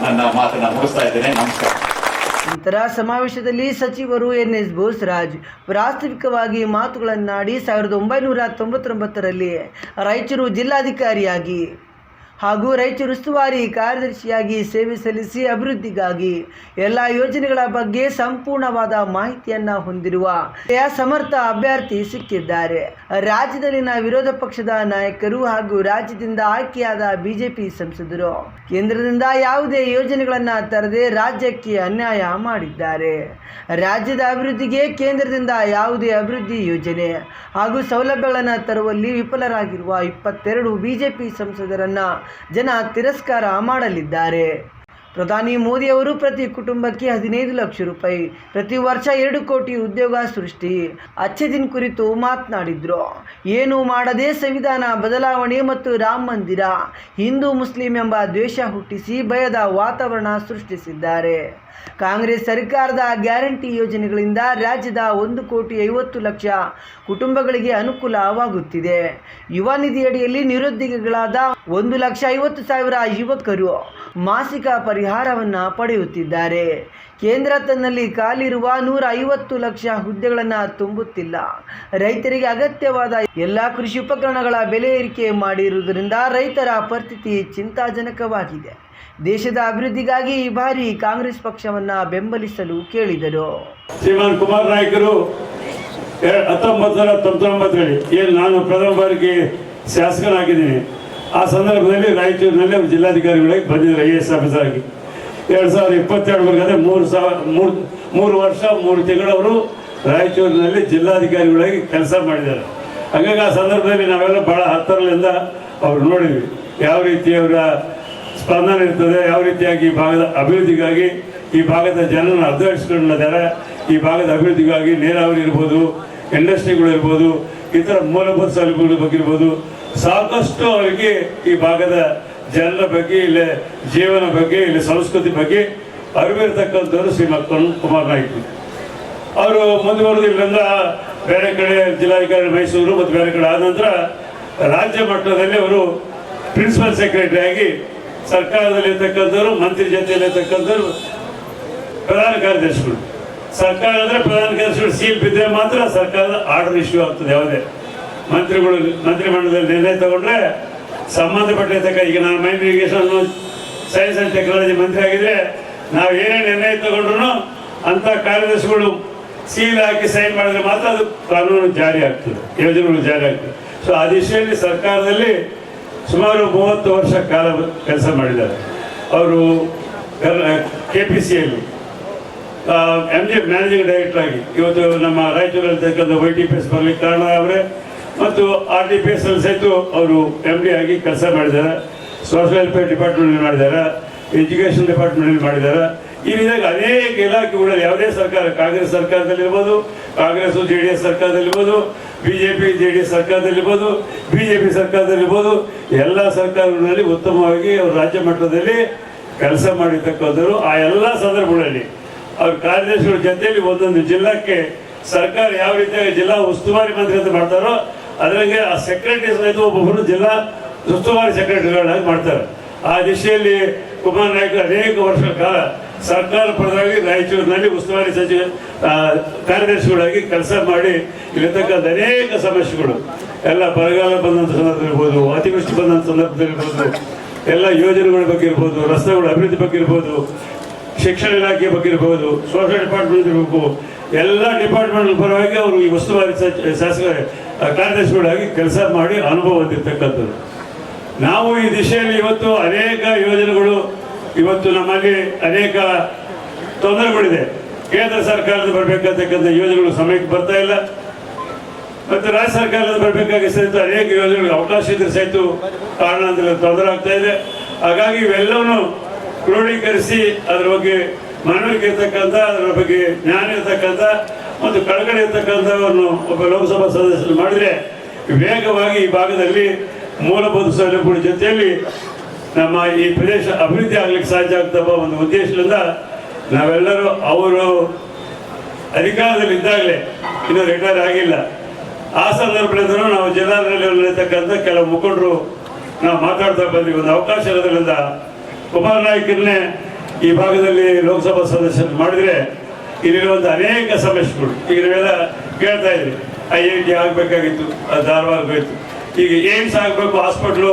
ನನ್ನ ಮಾತನ್ನ ಮುಗಿಸ್ತಾ ಇದ್ದೇನೆ. ನಮಸ್ಕಾರ. ನಂತರ ಸಮಾವೇಶದಲ್ಲಿ ಸಚಿವರು ಎನ್ ಎಸ್ ಬೋಸ್ರಾಜ್ ಪ್ರಾಸ್ತಾವಿಕವಾಗಿ ಮಾತುಗಳನ್ನಾಡಿ ಸಾವಿರದ ಒಂಬೈನೂರ ತೊಂಬತ್ತೊಂಬತ್ತರಲ್ಲಿ ರಾಯಚೂರು ಜಿಲ್ಲಾಧಿಕಾರಿಯಾಗಿ ಹಾಗೂ ರಾಯಚೂರು ಉಸ್ತುವಾರಿ ಕಾರ್ಯದರ್ಶಿಯಾಗಿ ಸೇವೆ ಸಲ್ಲಿಸಿ ಅಭಿವೃದ್ಧಿಗಾಗಿ ಎಲ್ಲ ಯೋಜನೆಗಳ ಬಗ್ಗೆ ಸಂಪೂರ್ಣವಾದ ಮಾಹಿತಿಯನ್ನು ಹೊಂದಿರುವ ಸಮರ್ಥ ಅಭ್ಯರ್ಥಿ ಸಿಕ್ಕಿದ್ದಾರೆ. ರಾಜ್ಯದಲ್ಲಿನ ವಿರೋಧ ಪಕ್ಷದ ನಾಯಕರು ಹಾಗೂ ರಾಜ್ಯದಿಂದ ಆಯ್ಕೆಯಾದ ಬಿಜೆಪಿ ಸಂಸದರು ಕೇಂದ್ರದಿಂದ ಯಾವುದೇ ಯೋಜನೆಗಳನ್ನು ತರದೆ ರಾಜ್ಯಕ್ಕೆ ಅನ್ಯಾಯ ಮಾಡಿದ್ದಾರೆ. ರಾಜ್ಯದ ಅಭಿವೃದ್ಧಿಗೆ ಕೇಂದ್ರದಿಂದ ಯಾವುದೇ ಅಭಿವೃದ್ಧಿ ಯೋಜನೆ ಹಾಗೂ ಸೌಲಭ್ಯಗಳನ್ನು ತರುವಲ್ಲಿ ವಿಫಲರಾಗಿರುವ ಇಪ್ಪತ್ತೆರಡು ಬಿಜೆಪಿ ಸಂಸದರನ್ನ ಜನ ತಿರಸ್ಕಾರ ಮಾಡಲಿದ್ದಾರೆ. ಪ್ರಧಾನಿ ಮೋದಿಯವರು ಪ್ರತಿ ಕುಟುಂಬಕ್ಕೆ ಹದಿನೈದು ಲಕ್ಷ ರೂಪಾಯಿ, ಪ್ರತಿ ವರ್ಷ ಎರಡು ಕೋಟಿ ಉದ್ಯೋಗ ಸೃಷ್ಟಿ. ಅಚ್ಚೆ ದಿನ ಕುರಿತು ಮಾತನಾಡಿದ್ರು. ಏನು ಮಾಡದೆ ಸಂವಿಧಾನ ಬದಲಾವಣೆ ಮತ್ತು ರಾಮ ಮಂದಿರ. ಹಿಂದೂ ಮುಸ್ಲಿಂ ಎಂಬ ದ್ವೇಷ ಹುಟ್ಟಿಸಿ ಭಯದ ವಾತಾವರಣ ಸೃಷ್ಟಿಸಿದ್ದಾರೆ. ಕಾಂಗ್ರೆಸ್ ಸರ್ಕಾರದ ಗ್ಯಾರಂಟಿ ಯೋಜನೆಗಳಿಂದ ರಾಜ್ಯದ ಒಂದು ಕೋಟಿ ಐವತ್ತು ಲಕ್ಷ ಕುಟುಂಬಗಳಿಗೆ ಅನುಕೂಲವಾಗುತ್ತಿದೆ. ಯುವ ನಿಧಿಯಡಿಯಲ್ಲಿ ನಿರುದ್ಯೋಗಿಗಳಾದ ಒಂದು ಲಕ್ಷ ಐವತ್ತು ಸಾವಿರ ಯುವಕರು ಮಾಸಿಕ ಪರಿಹಾರವನ್ನು ಪಡೆಯುತ್ತಿದ್ದಾರೆ. ಕೇಂದ್ರ ತನ್ನಲ್ಲಿ ಕಾಲಿರುವ ನೂರ ಐವತ್ತು ಲಕ್ಷ ಹುದ್ದೆಗಳನ್ನು ತುಂಬುತ್ತಿಲ್ಲ. ರೈತರಿಗೆ ಅಗತ್ಯವಾದ ಎಲ್ಲ ಕೃಷಿ ಉಪಕರಣಗಳ ಬೆಲೆ ಏರಿಕೆ ಮಾಡಿರುವುದರಿಂದ ರೈತರ ಪರಿಸ್ಥಿತಿ ಚಿಂತಾಜನಕವಾಗಿದೆ. ದೇಶದ ಅಭಿವೃದ್ಧಿಗಾಗಿ ಈ ಬಾರಿ ಕಾಂಗ್ರೆಸ್ ಪಕ್ಷವನ್ನ ಬೆಂಬಲಿಸಲು ಕೇಳಿದರು. ಶ್ರೀಮಾನ್ ಕುಮಾರ್ ನಾಯಕರು ಹತ್ತೊಂಬತ್ತು ಏನು ನಾನು ಪ್ರಥಮ ಬಾರಿಗೆ ಶಾಸಕನಾಗಿದ್ದೀನಿ. ಆ ಸಂದರ್ಭದಲ್ಲಿ ರಾಯಚೂರಿನಲ್ಲಿ ಅವರು ಜಿಲ್ಲಾಧಿಕಾರಿಗಳಾಗಿ ಬಂದಿದ್ದಾರೆ, ಐ ಎಸ್ ಆಫೀಸರ್ ಆಗಿ. ಎರಡು ಸಾವಿರದ ಇಪ್ಪತ್ತೆರಡು ಮೂರು ಸಾವಿರ, ಮೂರು ಮೂರು ವರ್ಷ, ಮೂರು ತಿಂಗಳವರು ರಾಯಚೂರಿನಲ್ಲಿ ಜಿಲ್ಲಾಧಿಕಾರಿಗಳಾಗಿ ಕೆಲಸ ಮಾಡಿದ್ದಾರೆ. ಹಾಗಾಗಿ ಆ ಸಂದರ್ಭದಲ್ಲಿ ನಾವೆಲ್ಲ ಬಹಳ ಹತ್ತಿರದಿಂದ ಅವ್ರು ನೋಡಿದ್ವಿ. ಯಾವ ರೀತಿ ಅವರ ಸ್ಪಂದನೆ ಇರ್ತದೆ. ಯಾವ ರೀತಿಯಾಗಿ ಈ ಭಾಗದ ಅಭಿವೃದ್ಧಿಗಾಗಿ, ಈ ಭಾಗದ ಜನರನ್ನು ಅರ್ಧಿಸ್ಕೊಂಡಿದ್ದಾರೆ ಈ ಭಾಗದ ಅಭಿವೃದ್ಧಿಗಾಗಿ ನೀರಾವರಿ ಇರ್ಬೋದು, ಇಂಡಸ್ಟ್ರಿಗಳು ಇರ್ಬೋದು, ಇತರ ಮೂಲಭೂತ ಸೌಲಭ್ಯಗಳ ಬಗ್ಗೆ ಇರ್ಬೋದು, ಸಾಕಷ್ಟು ಅವರಿಗೆ ಈ ಭಾಗದ ಜನರ ಬಗ್ಗೆ, ಇಲ್ಲಿ ಜೀವನ ಬಗ್ಗೆ, ಇಲ್ಲಿ ಸಂಸ್ಕೃತಿ ಬಗ್ಗೆ ಅರಿವಿರ್ತಕ್ಕಂಥವ್ರು ಶ್ರೀಮತ್ ಕುಮಾರ್ ನಾಯ್ಕ. ಅವರು ಮುಂದುವರೆದು ಇಲ್ಲಿಂದ ಬೇರೆ ಕಡೆ ಜಿಲ್ಲಾಧಿಕಾರಿ ಮೈಸೂರು ಮತ್ತು ಬೇರೆ ಕಡೆ ಆದ ನಂತರ ರಾಜ್ಯ ಮಟ್ಟದಲ್ಲಿ ಅವರು ಪ್ರಿನ್ಸಿಪಲ್ ಸೆಕ್ರೆಟರಿ ಆಗಿ ಸರ್ಕಾರದಲ್ಲಿ ಇರ್ತಕ್ಕಂಥವ್ರು ಮಂತ್ರಿ ಜೊತೆಯಲ್ಲಿರ್ತಕ್ಕಂಥವ್ರು, ಪ್ರಧಾನ ಕಾರ್ಯದರ್ಶಿಗಳು. ಸರ್ಕಾರ ಅಂದರೆ ಪ್ರಧಾನ ಕಾರ್ಯದರ್ಶಿಗಳು, ಸೀಲ್ ಬಿದ್ದರೆ ಮಾತ್ರ ಸರ್ಕಾರದ ಆರ್ಡರ್ ಇಶ್ಯೂ ಆಗ್ತದೆ ಯಾವುದೇ. ಮಂತ್ರಿಗಳು, ಮಂತ್ರಿಮಂಡಲದಲ್ಲಿ ನಿರ್ಣಯ ತಗೊಂಡ್ರೆ ಸಂಬಂಧಪಟ್ಟಿರ್ತಕ್ಕ, ಈಗ ನಾನು main irrigation science and technology ಮಂತ್ರಿ ಆಗಿದ್ರೆ, ನಾವು ಏನೇ ನಿರ್ಣಯ ತಗೊಂಡ್ರು ಅಂತ ಕಾರ್ಯದರ್ಶಿಗಳು ಸೀಲ್ ಹಾಕಿ ಸೈನ್ ಮಾಡಿದ್ರೆ ಮಾತ್ರ ಅದು ಕಾನೂನು ಜಾರಿ ಆಗ್ತದೆ, ಯೋಜನೆಗಳು ಜಾರಿ ಆಗ್ತದೆ. ಸೊ ಆ ದಿಶೆಯಲ್ಲಿ ಸರ್ಕಾರದಲ್ಲಿ ಸುಮಾರು ಮೂವತ್ತು ವರ್ಷ ಕಾಲ ಕೆಲಸ ಮಾಡಿದ್ದಾರೆ. ಅವರು ಕೆ ಪಿ ಸಿಯಲ್ಲಿ ಎಂ ಜಿ ಮ್ಯಾನೇಜಿಂಗ್ ಡೈರೆಕ್ಟರ್ ಆಗಿ, ಇವತ್ತು ನಮ್ಮ ರಾಯಚೂರಲ್ಲಿ ತಕ್ಕಂಥ ವೈ ಟಿ ಪಿ ಎಸ್ ಬರಲಿಕ್ಕೆ ಕಾರಣ ಅವರೇ, ಮತ್ತು ಆರ್ ಟಿ ಪಿ ಎಸ್ ಅಲ್ಲಿ ಸಹಿತ ಅವರು ಎಂ ಡಿ ಆಗಿ ಕೆಲಸ ಮಾಡಿದ್ದಾರೆ. ಸೋಷಿಯಲ್ ವೆಲ್ಫೇರ್ ಡಿಪಾರ್ಟ್ಮೆಂಟ್ ಮಾಡಿದ್ದಾರೆ ಎಜುಕೇಷನ್ ಡಿಪಾರ್ಟ್ಮೆಂಟ್ ಮಾಡಿದ್ದಾರೆ. ಈ ರೀತಿಯಾಗಿ ಅನೇಕ ಇಲಾಖೆಗಳಲ್ಲಿ, ಯಾವುದೇ ಸರ್ಕಾರ, ಕಾಂಗ್ರೆಸ್ ಸರ್ಕಾರದಲ್ಲಿರ್ಬೋದು, ಕಾಂಗ್ರೆಸ್ ಜೆ ಡಿ ಎಸ್ ಸರ್ಕಾರದಲ್ಲಿರ್ಬೋದು ಬಿಜೆಪಿ ಜೆ ಡಿ ಎಸ್ ಸರ್ಕಾರದಲ್ಲಿರ್ಬೋದು, ಬಿಜೆಪಿ ಸರ್ಕಾರದಲ್ಲಿರ್ಬೋದು, ಎಲ್ಲ ಸರ್ಕಾರಗಳಲ್ಲಿ ಉತ್ತಮವಾಗಿ ಅವರು ರಾಜ್ಯ ಮಟ್ಟದಲ್ಲಿ ಕೆಲಸ ಮಾಡಿರ್ತಕ್ಕಂಥವ್ರು ಆ ಎಲ್ಲ ಸಂದರ್ಭಗಳಲ್ಲಿ. ಅವ್ರ ಕಾರ್ಯದರ್ಶಿಗಳ ಜೊತೆಯಲ್ಲಿ ಒಂದೊಂದು ಜಿಲ್ಲಾಕ್ಕೆ ಸರ್ಕಾರ ಯಾವ ರೀತಿಯಾಗಿ ಜಿಲ್ಲಾ ಉಸ್ತುವಾರಿ ಮಂತ್ರಿ ಅಂತ ಮಾಡ್ತಾರೋ, ಅದರಂಗೆ ಆ ಸೆಕ್ರೆಟರಿ ಸಹಿತ ಒಬ್ಬೊಬ್ಬರು ಜಿಲ್ಲಾ ಉಸ್ತುವಾರಿ ಸೆಕ್ರೆಟರಿಗಳಾಗಿ ಮಾಡ್ತಾರೆ. ಆ ದಿಶೆಯಲ್ಲಿ ಕುಮಾರ್ ನಾಯ್ಕ ಅನೇಕ ವರ್ಷಗಳ ಕಾಲ ಸರ್ಕಾರ ಪರವಾಗಿ ರಾಯಚೂರಿನಲ್ಲಿ ಉಸ್ತುವಾರಿ ಸಚಿವ ಕಾರ್ಯದರ್ಶಿಗಳಾಗಿ ಕೆಲಸ ಮಾಡಿ ಇಲ್ಲಿರ್ತಕ್ಕಂಥ ಅನೇಕ ಸಮಸ್ಯೆಗಳು, ಎಲ್ಲ ಬರಗಾಲ ಬಂದಂಥ ಸಂದರ್ಭ ಇರ್ಬೋದು, ಅತಿವೃಷ್ಟಿ ಬಂದಂಥ ಸಂದರ್ಭದಲ್ಲಿರ್ಬೋದು ಎಲ್ಲ ಯೋಜನೆಗಳ ಬಗ್ಗೆ ಇರ್ಬೋದು, ರಸ್ತೆಗಳ ಅಭಿವೃದ್ಧಿ ಬಗ್ಗೆ ಇರ್ಬೋದು, ಶಿಕ್ಷಣ ಇಲಾಖೆ ಬಗ್ಗೆ ಇರ್ಬೋದು ಸೋಷಿಯಲ್ ಡಿಪಾರ್ಟ್ಮೆಂಟ್ ಇರಬೇಕು, ಎಲ್ಲ ಡಿಪಾರ್ಟ್ಮೆಂಟ್ ಪರವಾಗಿ ಅವರು ಈ ಉಸ್ತುವಾರಿ ಶಾಸಕ ಕಾರ್ಯದರ್ಶಿಗಳಾಗಿ ಕೆಲಸ ಮಾಡಿ ಅನುಭವ ಹೊಂದಿರ್ತಕ್ಕಂಥದ್ದು. ನಾವು ಈ ದಿಶೆಯಲ್ಲಿ ಇವತ್ತು ಅನೇಕ ಯೋಜನೆಗಳು ಇವತ್ತು ನಮ್ಮಲ್ಲಿ ಅನೇಕ ತೊಂದರೆಗಳಿದೆ. ಕೇಂದ್ರ ಸರ್ಕಾರದ ಬರಬೇಕಾಗ್ತಕ್ಕಂಥ ಯೋಜನೆಗಳು ಸಮಯಕ್ಕೆ ಬರ್ತಾ ಇಲ್ಲ. ಮತ್ತು ರಾಜ್ಯ ಸರ್ಕಾರದ ಬರಬೇಕಾಗಿ ಸಹಿತ ಅನೇಕ ಯೋಜನೆಗಳು ಅವಕಾಶ ಇದ್ರೆ ಸಹಿತ ಕಾರಣಾಂತರ ತೊಂದರೆ ಆಗ್ತಾ ಇದೆ. ಹಾಗಾಗಿ ಇವೆಲ್ಲವನ್ನು ಕ್ರೋಢೀಕರಿಸಿ ಅದರ ಬಗ್ಗೆ ಮನವರಿಕೆ ಇರ್ತಕ್ಕಂಥ, ಅದರ ಬಗ್ಗೆ ಜ್ಞಾನ ಇರ್ತಕ್ಕಂಥ ಮತ್ತು ಕಳಕಳಿ ಇರ್ತಕ್ಕಂಥವನ್ನು ಒಬ್ಬ ಲೋಕಸಭಾ ಸದಸ್ಯರು ಮಾಡಿದ್ರೆ, ವೇಗವಾಗಿ ಈ ಭಾಗದಲ್ಲಿ ಮೂಲಭೂತ ಸೌಲಭ್ಯಗಳ ಜೊತೆಯಲ್ಲಿ ನಮ್ಮ ಈ ಪ್ರದೇಶ ಅಭಿವೃದ್ಧಿ ಆಗ್ಲಿಕ್ಕೆ ಸಾಧ್ಯ ಆಗ್ತಪ್ಪ ಒಂದು ಉದ್ದೇಶದಿಂದ ನಾವೆಲ್ಲರೂ ಅವರು ಅಧಿಕಾರದಲ್ಲಿ ಇದ್ದಾಗಲೇ ಇನ್ನೂ ರಿಟೈರ್ ಆಗಿಲ್ಲ. ಆ ಸಂದರ್ಭದಿಂದಲೂ ನಾವು ಜಿಲ್ಲಾಡಳಿತಕ್ಕಂಥ ಕೆಲವು ಮುಖಂಡರು ನಾವು ಮಾತಾಡ್ತಾ ಬಂದ್ವಿ. ಒಂದು ಅವಕಾಶ ಇರೋದ್ರಿಂದ ಕುಮಾರ್ ನಾಯಕರನ್ನೇ ಈ ಭಾಗದಲ್ಲಿ ಲೋಕಸಭಾ ಸದಸ್ಯರು ಮಾಡಿದ್ರೆ ಇಲ್ಲಿರುವಂಥ ಅನೇಕ ಸಮಸ್ಯೆಗಳು ಈಗ ನೀವೆಲ್ಲ ಕೇಳ್ತಾ ಇದ್ರಿ. ಐ ಐ ಟಿ ಆಗಬೇಕಾಗಿತ್ತು ಅದು ಧಾರವಾಡ ಬೇಕು ಈಗ ಏಮ್ಸ್ ಆಗಬೇಕು, ಹಾಸ್ಪಿಟ್ಲು,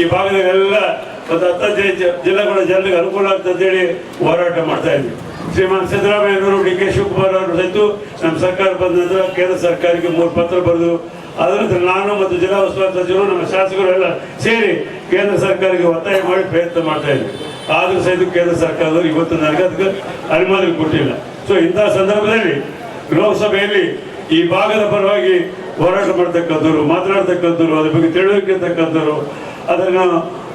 ಈ ಭಾಗದಲ್ಲೆಲ್ಲ ಒಂದು ಹತ್ತೈದು ಜಿಲ್ಲೆಗಳ ಜನರಿಗೆ ಅನುಕೂಲ ಆಗ್ತದೆ ಅಂತೇಳಿ ಹೋರಾಟ ಮಾಡ್ತಾ ಇದ್ವಿ. ಶ್ರೀಮಾನ್ ಸಿದ್ದರಾಮಯ್ಯನವರು ಡಿ ಕೆ ಶಿವಕುಮಾರ್ ಅವರು ಸಹಿತು ನಮ್ಮ ಸರ್ಕಾರ ಬಂದ ಕೇಂದ್ರ ಸರ್ಕಾರಕ್ಕೆ ಮೂರು ಪತ್ರ ಬರೆದು, ಅದರ ನಾನು ಮತ್ತು ಜಿಲ್ಲಾ ಉಸ್ತುವಾರಿ ಸಚಿವರು, ನಮ್ಮ ಶಾಸಕರು ಎಲ್ಲ ಸೇರಿ ಕೇಂದ್ರ ಸರ್ಕಾರಕ್ಕೆ ಒತ್ತಾಯ ಮಾಡಿ ಪ್ರಯತ್ನ ಮಾಡ್ತಾ ಇದ್ವಿ. ಆದ್ರೂ ಸಹಿತ ಕೇಂದ್ರ ಸರ್ಕಾರದವರು ಇವತ್ತು ನನಗೆ ಅದಕ್ಕೆ ಕೊಟ್ಟಿಲ್ಲ. ಸೊ ಇಂಥ ಸಂದರ್ಭದಲ್ಲಿ ಲೋಕಸಭೆಯಲ್ಲಿ ಈ ಭಾಗದ ಪರವಾಗಿ ಹೋರಾಟ ಮಾಡ್ತಕ್ಕಂಥವ್ರು, ಮಾತನಾಡ್ತಕ್ಕಂಥವ್ರು, ಅದ್ರ ಬಗ್ಗೆ ತಿಳುವಳಿಕೆ ಇರ್ತಕ್ಕಂಥವ್ರು ಅದನ್ನು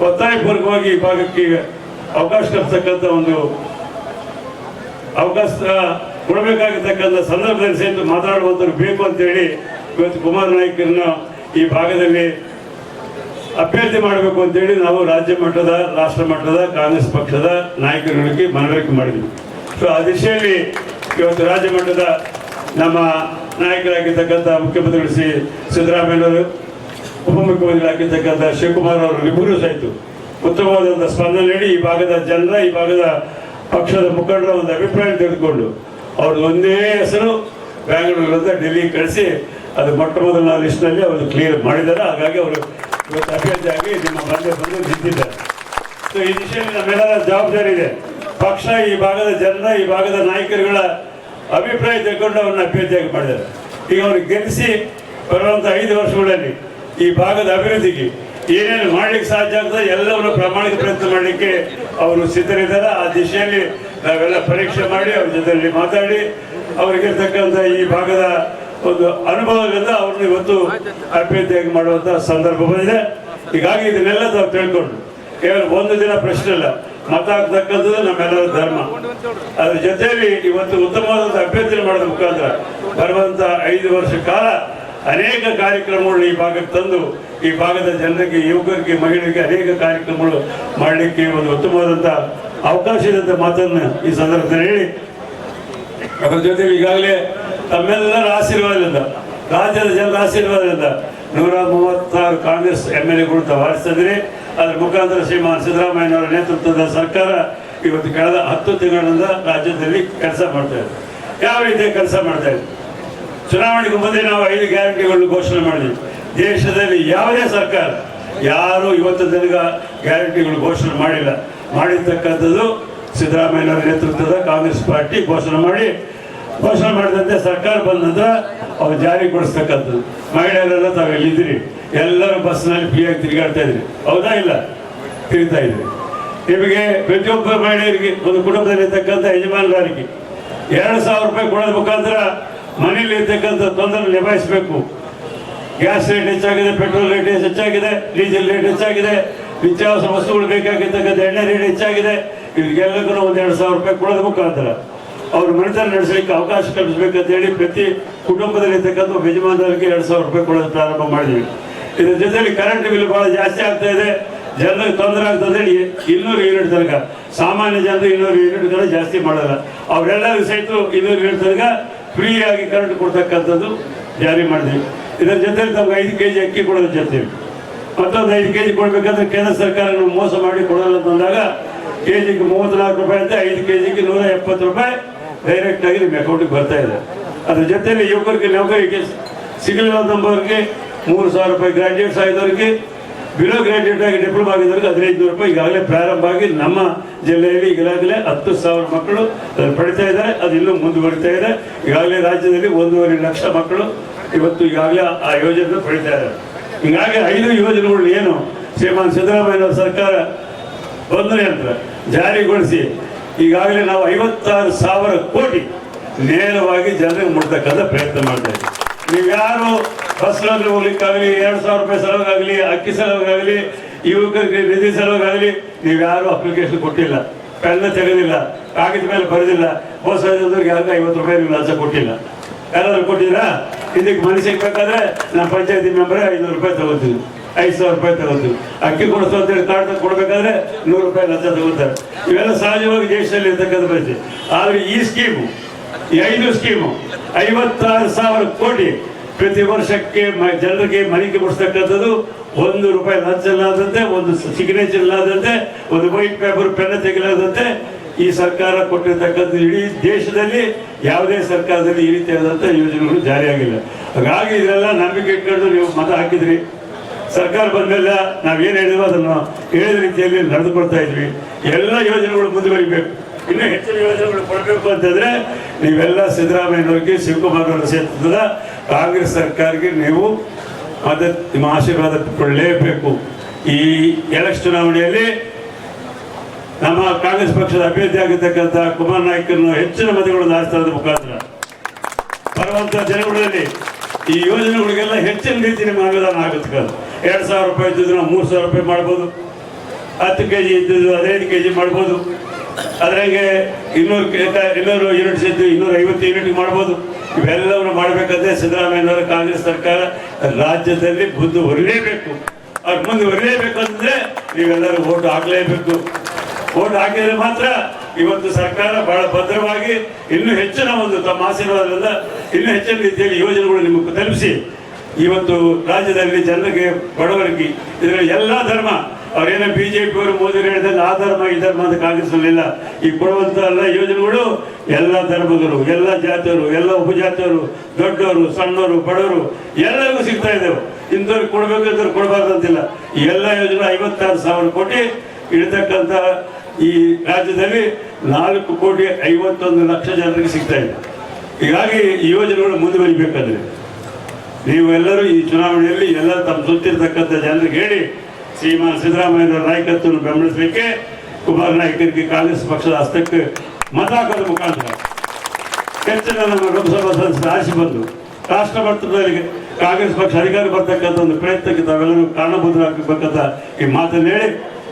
ಒತ್ತಾಯಪೂರ್ವಕವಾಗಿ ಈ ಭಾಗಕ್ಕೆ ಅವಕಾಶ ಕಲ್ಪಿಸತಕ್ಕಂಥ ಒಂದು ಅವಕಾಶ ಕೊಡಬೇಕಾಗಿರ್ತಕ್ಕಂಥ ಸಂದರ್ಭದಲ್ಲಿ ಸೇರಿ ಮಾತನಾಡುವಂಥವ್ರು ಬೇಕು ಅಂತೇಳಿ ಇವತ್ತು ಕುಮಾರ ನಾಯಕರನ್ನು ಈ ಭಾಗದಲ್ಲಿ ಅಭ್ಯರ್ಥಿ ಮಾಡಬೇಕು ಅಂತೇಳಿ ನಾವು ರಾಜ್ಯ ಮಟ್ಟದ, ರಾಷ್ಟ್ರ ಮಟ್ಟದ, ಕಾಂಗ್ರೆಸ್ ಪಕ್ಷದ ನಾಯಕರುಗಳಿಗೆ ಮನವರಿಕೆ ಮಾಡಿದ್ವಿ. ಸೊ ಆ ದಿಶೆಯಲ್ಲಿ ಇವತ್ತು ರಾಜ್ಯ ಮಟ್ಟದ ನಮ್ಮ ನಾಯಕರಾಗಿರ್ತಕ್ಕಂಥ ಮುಖ್ಯಮಂತ್ರಿಗಳು ಶ್ರೀ ಸಿದ್ದರಾಮಯ್ಯನವರು ಉಪಮುಖ್ಯಮಂತ್ರಿಗಳಾಗಿರ್ತಕ್ಕಂಥ ಶಿವಕುಮಾರ್ ಅವರು ಇಬ್ಬರು ಸಹಿತ ಉತ್ತಮವಾದಂಥ ಸ್ಪಂದನೆ ನೀಡಿ ಈ ಭಾಗದ ಜನರ, ಈ ಭಾಗದ ಪಕ್ಷದ ಮುಖಂಡರ ಒಂದು ಅಭಿಪ್ರಾಯ ತೆಗೆದುಕೊಂಡು ಅವ್ರದ್ದು ಒಂದೇ ಹೆಸರು ಬ್ಯಾಂಗ್ಳೂರಿಂದ ಡೆಲ್ಲಿ ಕಳಿಸಿ ಅದು ಮೊಟ್ಟ ಮೊದಲ ಲಿಸ್ಟ್ನಲ್ಲಿ ಅವರು ಕ್ಲಿಯರ್ ಮಾಡಿದ್ದಾರೆ. ಹಾಗಾಗಿ ಅವರು ಇವತ್ತು ಅಭ್ಯರ್ಥಿಯಾಗಿ ನಿಮ್ಮ ಬಂದೆ ಬಂದು ನಿಂತಿದ್ದಾರೆ. ಸೊ ಈ ದಿಶೆಯಲ್ಲಿ ನಮ್ಮೆಲ್ಲರ ಜವಾಬ್ದಾರಿ ಇದೆ. ಪಕ್ಷ, ಈ ಭಾಗದ ಜನರ, ಈ ಭಾಗದ ನಾಯಕರುಗಳ ಅಭಿಪ್ರಾಯ ತೆಗೆದುಕೊಂಡು ಅವ್ರನ್ನ ಅಭ್ಯರ್ಥಿಯಾಗಿ ಮಾಡಿದ್ದಾರೆ. ಈಗ ಅವ್ರಿಗೆ ಗೆಲ್ಲಿಸಿ ಬರುವಂತ ಐದು ವರ್ಷಗಳಲ್ಲಿ ಈ ಭಾಗದ ಅಭಿವೃದ್ಧಿಗೆ ಏನೇನು ಮಾಡ್ಲಿಕ್ಕೆ ಸಾಧ್ಯ ಆಗ್ತದೆ ಎಲ್ಲವನ್ನು ಪ್ರಾಮಾಣಿಕ ಪ್ರಯತ್ನ ಮಾಡಲಿಕ್ಕೆ ಅವರು ಸಿದ್ಧರಿದ್ದಾರೆ. ಆ ದಿಶೆಯಲ್ಲಿ ನಾವೆಲ್ಲ ಪರೀಕ್ಷೆ ಮಾಡಿ ಅವ್ರ ಜೊತೆಯಲ್ಲಿ ಮಾತಾಡಿ ಅವರಿಗಿರ್ತಕ್ಕಂಥ ಈ ಭಾಗದ ಒಂದು ಅನುಭವದಿಂದ ಅವ್ರನ್ನ ಇವತ್ತು ಅಭ್ಯರ್ಥಿಯಾಗಿ ಮಾಡುವಂಥ ಸಂದರ್ಭ ಬಂದಿದೆ. ಹೀಗಾಗಿ ಇದನ್ನೆಲ್ಲ ತಾವು ತಿಳ್ಕೊಂಡು ಕೇವಲ ಒಂದು ದಿನ ಪ್ರಶ್ನೆ ಅಲ್ಲ, ಮತ ಹಾಕ್ತಕ್ಕಂಥದ್ದು ನಮ್ಮೆಲ್ಲರ ಧರ್ಮ. ಅದ್ರ ಜೊತೆಯಲ್ಲಿ ಇವತ್ತು ಉತ್ತಮವಾದಂಥ ಅಭ್ಯರ್ಥಿ ಮಾಡೋದ್ರ ಮುಖಾಂತರ ಬರುವಂಥ ಐದು ವರ್ಷ ಕಾಲ ಅನೇಕ ಕಾರ್ಯಕ್ರಮಗಳು ಈ ಭಾಗಕ್ಕೆ ತಂದು ಈ ಭಾಗದ ಜನರಿಗೆ, ಯುವಕರಿಗೆ, ಮಹಿಳೆಯರಿಗೆ ಅನೇಕ ಕಾರ್ಯಕ್ರಮಗಳು ಮಾಡಲಿಕ್ಕೆ ಒಂದು ಉತ್ತಮವಾದಂಥ ಅವಕಾಶ ಇದೆ ಅಂತ ಮಾತನ್ನ ಈ ಸಂದರ್ಭದಲ್ಲಿ ಹೇಳಿ. ಅದರ ಜೊತೆ ಈಗಾಗಲೇ ತಮ್ಮೆಲ್ಲರ ಆಶೀರ್ವಾದದಿಂದ, ರಾಜ್ಯದ ಜನರ ಆಶೀರ್ವಾದದಿಂದ ನೂರ ಮೂವತ್ತಾರು ಕಾಂಗ್ರೆಸ್ ಎಂ ಎಲ್ ಎಗಳು ತವಾರಿಸಿದ್ರೆ ಅದರ ಮುಖಾಂತರ ಶ್ರೀಮಾನ್ ಸಿದ್ದರಾಮಯ್ಯನವರ ನೇತೃತ್ವದ ಸರ್ಕಾರ ಇವತ್ತು ಕಳೆದ ಹತ್ತು ತಿಂಗಳಿಂದ ರಾಜ್ಯದಲ್ಲಿ ಕೆಲಸ ಮಾಡ್ತಾ ಇದೆ. ಯಾವ ರೀತಿಯ ಕೆಲಸ ಮಾಡ್ತಾ ಇದೆ? ಚುನಾವಣೆಗೂ ಮುಂದೆ ನಾವು ಐದು ಗ್ಯಾರಂಟಿಗಳನ್ನು ಘೋಷಣೆ ಮಾಡಿದ್ವಿ. ದೇಶದಲ್ಲಿ ಯಾವುದೇ ಸರ್ಕಾರ ಯಾರು ಇವತ್ತು ತನಕ ಗ್ಯಾರಂಟಿಗಳು ಘೋಷಣೆ ಮಾಡಿಲ್ಲ. ಮಾಡಿರ್ತಕ್ಕಂಥದ್ದು ಸಿದ್ದರಾಮಯ್ಯನವರ ನೇತೃತ್ವದ ಕಾಂಗ್ರೆಸ್ ಪಾರ್ಟಿ ಘೋಷಣೆ ಮಾಡಿ. ಘೋಷಣೆ ಮಾಡಿದಂತೆ ಸರ್ಕಾರ ಬಂದ ನಂತರ ಅವ್ರು ಜಾರಿಗೊಳಿಸ್ತಕ್ಕಂಥದ್ದು ಮಹಿಳೆಯರೆಲ್ಲ ತಾವು ಎಲ್ಲಿದ್ದೀರಿ? ಎಲ್ಲರೂ ಬಸ್ನಲ್ಲಿ ಫ್ರೀಯಾಗಿ ತಿರುಗಾಡ್ತಾ ಇದ್ರಿ ಹೌದಾ ಇಲ್ಲ? ತಿರುಗ್ತಾ ಇದ್ರಿ ನಿಮಗೆ ಪ್ರತಿಯೊಬ್ಬ ಮಹಿಳೆಯರಿಗೆ ಒಂದು ಕುಟುಂಬದಲ್ಲಿರ್ತಕ್ಕಂಥ ಯಜಮಾನರಾರಿಗೆ ಎರಡು ಸಾವಿರ ರೂಪಾಯಿ ಕೊಡೋದ್ರ ಮುಖಾಂತರ ಮನೆಯಲ್ಲಿ ಇರ್ತಕ್ಕಂಥ ತೊಂದರೆ ನಿಭಾಯಿಸಬೇಕು. ಗ್ಯಾಸ್ ರೇಟ್ ಹೆಚ್ಚಾಗಿದೆ, ಪೆಟ್ರೋಲ್ ರೇಟ್ ಹೆಚ್ಚಾಗಿದೆ, ಡೀಸೆಲ್ ರೇಟ್ ಹೆಚ್ಚಾಗಿದೆ, ನಿತ್ಯಾವಸರ ವಸ್ತುಗಳು ಬೇಕಾಗಿರ್ತಕ್ಕಂಥ ಎಣ್ಣೆ ರೇಟ್ ಹೆಚ್ಚಾಗಿದೆ. ಇವ್ರಿಗೆಲ್ಲಕ್ಕೂ ಒಂದು ಎರಡು ಸಾವಿರ ರೂಪಾಯಿ ಕೊಡೋದು ಮುಖಾಂತರ. ಅವ್ರ ಮನೆತನ ನಡೆಸಲಿಕ್ಕೆ ಅವಕಾಶ ಕಲ್ಪಿಸಬೇಕಂತ ಹೇಳಿ ಪ್ರತಿ ಕುಟುಂಬದಲ್ಲಿ ಇರ್ತಕ್ಕಂಥ ಯಜಮಾನದವರಿಗೆ ಎರಡು ಸಾವಿರ ರೂಪಾಯಿ ಕೊಡೋದು ಪ್ರಾರಂಭ ಮಾಡಿದ್ವಿ. ಇದ್ರ ಜೊತೆಯಲ್ಲಿ ಕರೆಂಟ್ ಬಿಲ್ ಬಹಳ ಜಾಸ್ತಿ ಆಗ್ತಾ ಇದೆ. ಜನರಿಗೆ ತೊಂದರೆ ಆಗ್ತದೆ ಇನ್ನೂರು ಯೂನಿಟ್ ತನಕ. ಸಾಮಾನ್ಯ ಜನರು ಇನ್ನೂರು ಯೂನಿಟ್ ಜಾಸ್ತಿ ಮಾಡಲ್ಲ. ಅವರೆಲ್ಲರಿಗೂ ಸಹಿತ ಇನ್ನೂರು ಯೂನಿಟ್ ತನಕ ಫ್ರೀ ಆಗಿ ಕರೆಂಟ್ ಕೊಡ್ತಕ್ಕಂಥದ್ದು ಜಾರಿ ಮಾಡಿದ್ವಿ ಇದರ ಜೊತೆಲಿ ನಮ್ಗೆ ಐದು ಕೆ ಜಿ ಅಕ್ಕಿ ಕೊಡೋದ್ರ ಜೊತೆ. ಮತ್ತೊಂದು ಐದು ಕೆ ಜಿ ಕೊಡ್ಬೇಕಂದ್ರೆ ಕೇಂದ್ರ ಸರ್ಕಾರ ಮೋಸ ಮಾಡಿ ಕೊಡೋಲ್ಲ ಅಂತಂದಾಗ ಕೆ ಜಿಗೆ ಮೂವತ್ತ್ನಾಲ್ಕು ರೂಪಾಯಿ ಅಂತ, ಐದು ಕೆ ಜಿಗೆ ನೂರ ಎಪ್ಪತ್ತು ರೂಪಾಯಿ ಡೈರೆಕ್ಟ್ ಆಗಿ ನಿಮ್ಮ ಅಕೌಂಟಿಗೆ ಬರ್ತಾ ಇದೆ. ಅದ್ರ ಜೊತೆಯಲ್ಲಿ ಯುವಕರಿಗೆ, ನೌಕರಿಗೆ ಸಿಗಲಿಲ್ಲ ನಂಬರ್ಗೆ ಮೂರು ಸಾವಿರ ರೂಪಾಯಿ ಗ್ರಾಜ್ಯುಯೇಟ್ಸ್ ಆಗಿದವ್ರಿಗೆ ಬಿಲೋ ಗ್ರಾಜ್ಯುಯೇಟ್ ಆಗಿ ಡಿಪ್ಲೊಮಾ ಆಗಿದ್ದವರಿಗೆ ಹದಿನೈದು ರೂಪಾಯಿ ಈಗಾಗಲೇ ಪ್ರಾರಂಭ ಆಗಿ ನಮ್ಮ ಜಿಲ್ಲೆಯಲ್ಲಿ ಈಗಾಗಲೇ ಹತ್ತು ಸಾವಿರ ಮಕ್ಕಳು ಪಡಿತಾ ಇದ್ದಾರೆ. ಅದು ಇನ್ನೂ ಮುಂದುವರಿತಾ ಇದೆ. ಈಗಾಗಲೇ ರಾಜ್ಯದಲ್ಲಿ ಒಂದೂವರೆ ಲಕ್ಷ ಮಕ್ಕಳು ಇವತ್ತು ಈಗಾಗಲೇ ಆ ಯೋಜನೆ ಪಡಿತಾ ಇದ್ದಾರೆ. ಹೀಗಾಗಿ ಐದು ಯೋಜನೆಗಳು ಏನು? ಶ್ರೀಮಾನ್ ಸಿದ್ದರಾಮಯ್ಯ ಸರ್ಕಾರ ಬಂದ ನಂತರ ಜಾರಿಗೊಳಿಸಿ ಈಗಾಗಲೇ ನಾವು ಐವತ್ತಾರು ಸಾವಿರ ಕೋಟಿ ನೇರವಾಗಿ ಜನರಿಗೆ ಮುಟ್ತಕ್ಕಂಥ ಪ್ರಯತ್ನ ಮಾಡ್ತಾ ಇದ್ದೀವಿ. ನೀವು ಬಸ್ ಬಸ್ನಲ್ಲಿ ಹೋಗ್ಲಿಕ್ಕಾಗಲಿ, ಎರಡು ಸಾವಿರ ರೂಪಾಯಿ ಸಲುವಾಗಲಿ, ಅಕ್ಕಿ ಸಲುವಾಗಲಿ, ಯುವಕರಿಗೆ ನಿಧಿ ಸಲುವಾಗಲಿ, ನೀವು ಯಾರು ಅಪ್ಲಿಕೇಶನ್ ಕೊಟ್ಟಿಲ್ಲ. ಪೆನ್ನ ತೆಗೆದಿಲ್ಲ, ಕಾಗದ ಮೇಲೆ ಬರೆದಿಲ್ಲ ಮೋಸ ಯಾರು ಐವತ್ತು ರೂಪಾಯಿ ನೀವು ಲಂಚ ಕೊಟ್ಟಿಲ್ಲ. ಯಾರಾದ್ರೂ ಕೊಟ್ಟಿದ್ದೀರಾ? ಇದಕ್ಕೆ ಮನೆ ಸಿಗ್ಬೇಕಾದ್ರೆ ನಾನು ಪಂಚಾಯತಿ ಮೆಂಬರ್ ಐನೂರು ರೂಪಾಯಿ ತಗೋತೀವಿ ಐದು ಸಾವಿರ ರೂಪಾಯಿ ತಗೋತೀವಿ ಅಕ್ಕಿ ಕೊಡಿಸು ಅಂತೇಳಿ ಕಾರ್ಡ್ ಕೊಡ್ಬೇಕಾದ್ರೆ ನೂರು ರೂಪಾಯಿ ಲಂಚ ತಗೋತಾರೆ ಇವೆಲ್ಲ ಸಹಜವಾಗಿ ದೇಶದಲ್ಲಿ ಇರ್ತಕ್ಕಂಥ ಪರಿಸ್ಥಿತಿ. ಆದರೆ ಈ ಸ್ಕೀಮು ಈ ಐದು ಸ್ಕೀಮು ಐವತ್ತಾರು ಸಾವಿರ ಕೋಟಿ ಪ್ರತಿ ವರ್ಷಕ್ಕೆ ಜನರಿಗೆ ಮನೆಗೆ ಮುಡಿಸ್ತಕ್ಕಂಥದ್ದು ಒಂದು ರೂಪಾಯಿ ಲಂಚ್ ಇಲ್ಲದಂತೆ ಒಂದು ಸಿಗ್ನೇಚರ್ ಇಲ್ಲದಂತೆ ಒಂದು ವೈಟ್ ಪೇಪರ್ ಪೆನ್ ತೆಗಿಲಾದಂತೆ ಈ ಸರ್ಕಾರ ಕೊಟ್ಟಿರ್ತಕ್ಕಂಥ ಇಡೀ ದೇಶದಲ್ಲಿ ಯಾವುದೇ ಸರ್ಕಾರದಲ್ಲಿ ಈ ರೀತಿಯಾದಂಥ ಯೋಜನೆಗಳು ಜಾರಿಯಾಗಿಲ್ಲ ಹಾಗಾಗಿ ಇದೆಲ್ಲ ನಂಬಿಕೆ ಇಟ್ಕೊಂಡು ನೀವು ಮತ ಹಾಕಿದ್ರಿ. ಸರ್ಕಾರ ಬಂದೆಲ್ಲ ನಾವೇನು ಹೇಳಿದ್ವೋ ಅದನ್ನು ಹೇಳಿದ ರೀತಿಯಲ್ಲಿ ನಡೆದುಕೊಳ್ತಾ ಇದ್ವಿ. ಎಲ್ಲ ಯೋಜನೆಗಳು ಮುಂದುವರಿಬೇಕು. ಇನ್ನೂ ಹೆಚ್ಚಿನ ಯೋಜನೆಗಳು ಕೊಡಬೇಕು ಅಂತಂದ್ರೆ ನೀವೆಲ್ಲ ಸಿದ್ದರಾಮಯ್ಯನವ್ರಿಗೆ ಶಿವಕುಮಾರ್ ಅವರ ಕ್ಷೇತ್ರದ ಕಾಂಗ್ರೆಸ್ ಸರ್ಕಾರಕ್ಕೆ ನೀವು ಮತ್ತೆ ನಿಮ್ಮ ಆಶೀರ್ವಾದ ಕೊಡಲೇಬೇಕು ಈ ಎಲೆಕ್ಷನ್ ಚುನಾವಣೆಯಲ್ಲಿ ನಮ್ಮ ಕಾಂಗ್ರೆಸ್ ಪಕ್ಷದ ಅಭ್ಯರ್ಥಿ ಆಗಿರ್ತಕ್ಕಂಥ ಕುಮಾರ್ ನಾಯ್ಕರನ್ನು ಹೆಚ್ಚಿನ ಮತಗಳನ್ನು ಆರಿಸ್ತದ ಮುಖಾಂತರ. ಬರುವಂತಹ ಜನಗಳಲ್ಲಿ ಈ ಯೋಜನೆಗಳಿಗೆಲ್ಲ ಹೆಚ್ಚಿನ ರೀತಿ ನಿಮ್ಮ ಅನುದಾನ ಆಗುತ್ತೆ ಎರಡು ಸಾವಿರ ರೂಪಾಯಿ ಇದ್ದಿದ್ರೆ ನಾವು ಮೂರು ಸಾವಿರ ರೂಪಾಯಿ ಮಾಡ್ಬೋದು. ಹತ್ತು ಕೆ ಜಿ ಇದ್ದಿದ್ದು ಹದಿನೈದು ಕೆ ಜಿ ಮಾಡ್ಬೋದು. ಅದ್ರಾಗೆ ಇನ್ನೂರು ಇನ್ನೂರು ಯೂನಿಟ್ಸ್ ಇದ್ದು ಇನ್ನೂರ ಐವತ್ತು ಯೂನಿಟ್ ಮಾಡ್ಬೋದು. ಇವೆಲ್ಲವನ್ನು ಮಾಡಬೇಕಂದ್ರೆ ಸಿದ್ದರಾಮಯ್ಯನವರ ಕಾಂಗ್ರೆಸ್ ಸರ್ಕಾರ ರಾಜ್ಯದಲ್ಲಿ ಬುದ್ಧಿ ಹೊರಲೇಬೇಕು ಅವ್ರ ಮುಂದೆ ಹೊರಲೇಬೇಕು ಅಂದ್ರೆ ನೀವೆಲ್ಲರೂ ಓಟ್ ಹಾಕಲೇಬೇಕು. ಓಟ್ ಹಾಕಿದ್ರೆ ಮಾತ್ರ ಇವತ್ತು ಸರ್ಕಾರ ಬಹಳ ಭದ್ರವಾಗಿ ಇನ್ನೂ ಹೆಚ್ಚಿನ ಒಂದು ತಮ್ಮ ಆಶೀರ್ವಾದದಿಂದ ಇನ್ನೂ ಹೆಚ್ಚಿನ ರೀತಿಯಲ್ಲಿ ಯೋಜನೆಗಳು ನಿಮಗೆ ತಲುಪಿಸಿ. ಇವತ್ತು ರಾಜ್ಯದಲ್ಲಿ ಜನರಿಗೆ ಬಡವರಿಗೆ ಇದರಲ್ಲಿ ಎಲ್ಲ ಧರ್ಮ ಅವ್ರೇನೋ ಪಿ ಅವರು ಮೋದಿ ಹೇಳಿದಲ್ಲಿ ಆ ಧರ್ಮ, ಈ ಧರ್ಮ ಅಂತ ಈ ಕೊಡುವಂತ ಎಲ್ಲ ಯೋಜನೆಗಳು ಎಲ್ಲ ಧರ್ಮದವರು ಎಲ್ಲ ಜಾತಿಯವರು, ಎಲ್ಲ ಉಪಜಾತಿಯವರು, ದೊಡ್ಡವರು, ಸಣ್ಣವರು, ಬಡವರು, ಎಲ್ಲರಿಗೂ ಸಿಗ್ತಾ ಇದ್ದೇವೆ ಇಂಥವ್ರಿಗೆ ಕೊಡ್ಬೇಕಂದ್ರೆ ಕೊಡಬಾರ್ದಂತಿಲ್ಲ ಈ ಎಲ್ಲ ಯೋಜನೆ ಐವತ್ತಾರು ಸಾವಿರ ಕೋಟಿ ಇಡತಕ್ಕಂಥ ಈ ರಾಜ್ಯದಲ್ಲಿ ನಾಲ್ಕು ಕೋಟಿ ಐವತ್ತೊಂದು ಲಕ್ಷ ಜನರಿಗೆ ಸಿಗ್ತಾ ಇದೆ. ಹೀಗಾಗಿ ಈ ಯೋಜನೆಗಳು ಮುಂದುವರಿಬೇಕಾದ್ರೆ ನೀವು ಎಲ್ಲರೂ ಈ ಚುನಾವಣೆಯಲ್ಲಿ ಎಲ್ಲ ತಮ್ಮ ಸುತ್ತಿರ್ತಕ್ಕಂಥ ಜನರಿಗೆ ಹೇಳಿ ಶ್ರೀಮಾನ್ ಸಿದ್ದರಾಮಯ್ಯ ನಾಯಕತ್ವವನ್ನು ಬೆಂಬಲಿಸಲಿಕ್ಕೆ ಕುಮಾರ್ ನಾಯಕರಿಗೆ ಕಾಂಗ್ರೆಸ್ ಪಕ್ಷದ ಹಸ್ತಕ್ಕೆ ಮತ ಹಾಕೋದ್ರ ಮುಖಾಂತರ. ಹೆಚ್ಚಿನ ನಮ್ಮ ಲೋಕಸಭಾ ಸದಸ್ಯರು ಆರಿಸಿ ಬಂದು ರಾಷ್ಟ್ರ ಮಟ್ಟದಲ್ಲಿ ಕಾಂಗ್ರೆಸ್ ಪಕ್ಷ ಅಧಿಕಾರ ಬರ್ತಕ್ಕಂಥ ಒಂದು ಪ್ರಯತ್ನಕ್ಕೆ ತಾವೆಲ್ಲರೂ ಕಾರಣಭೂತರಾಗಬೇಕಂತ ಈ ಮಾತನ್ನು ಹೇಳಿ,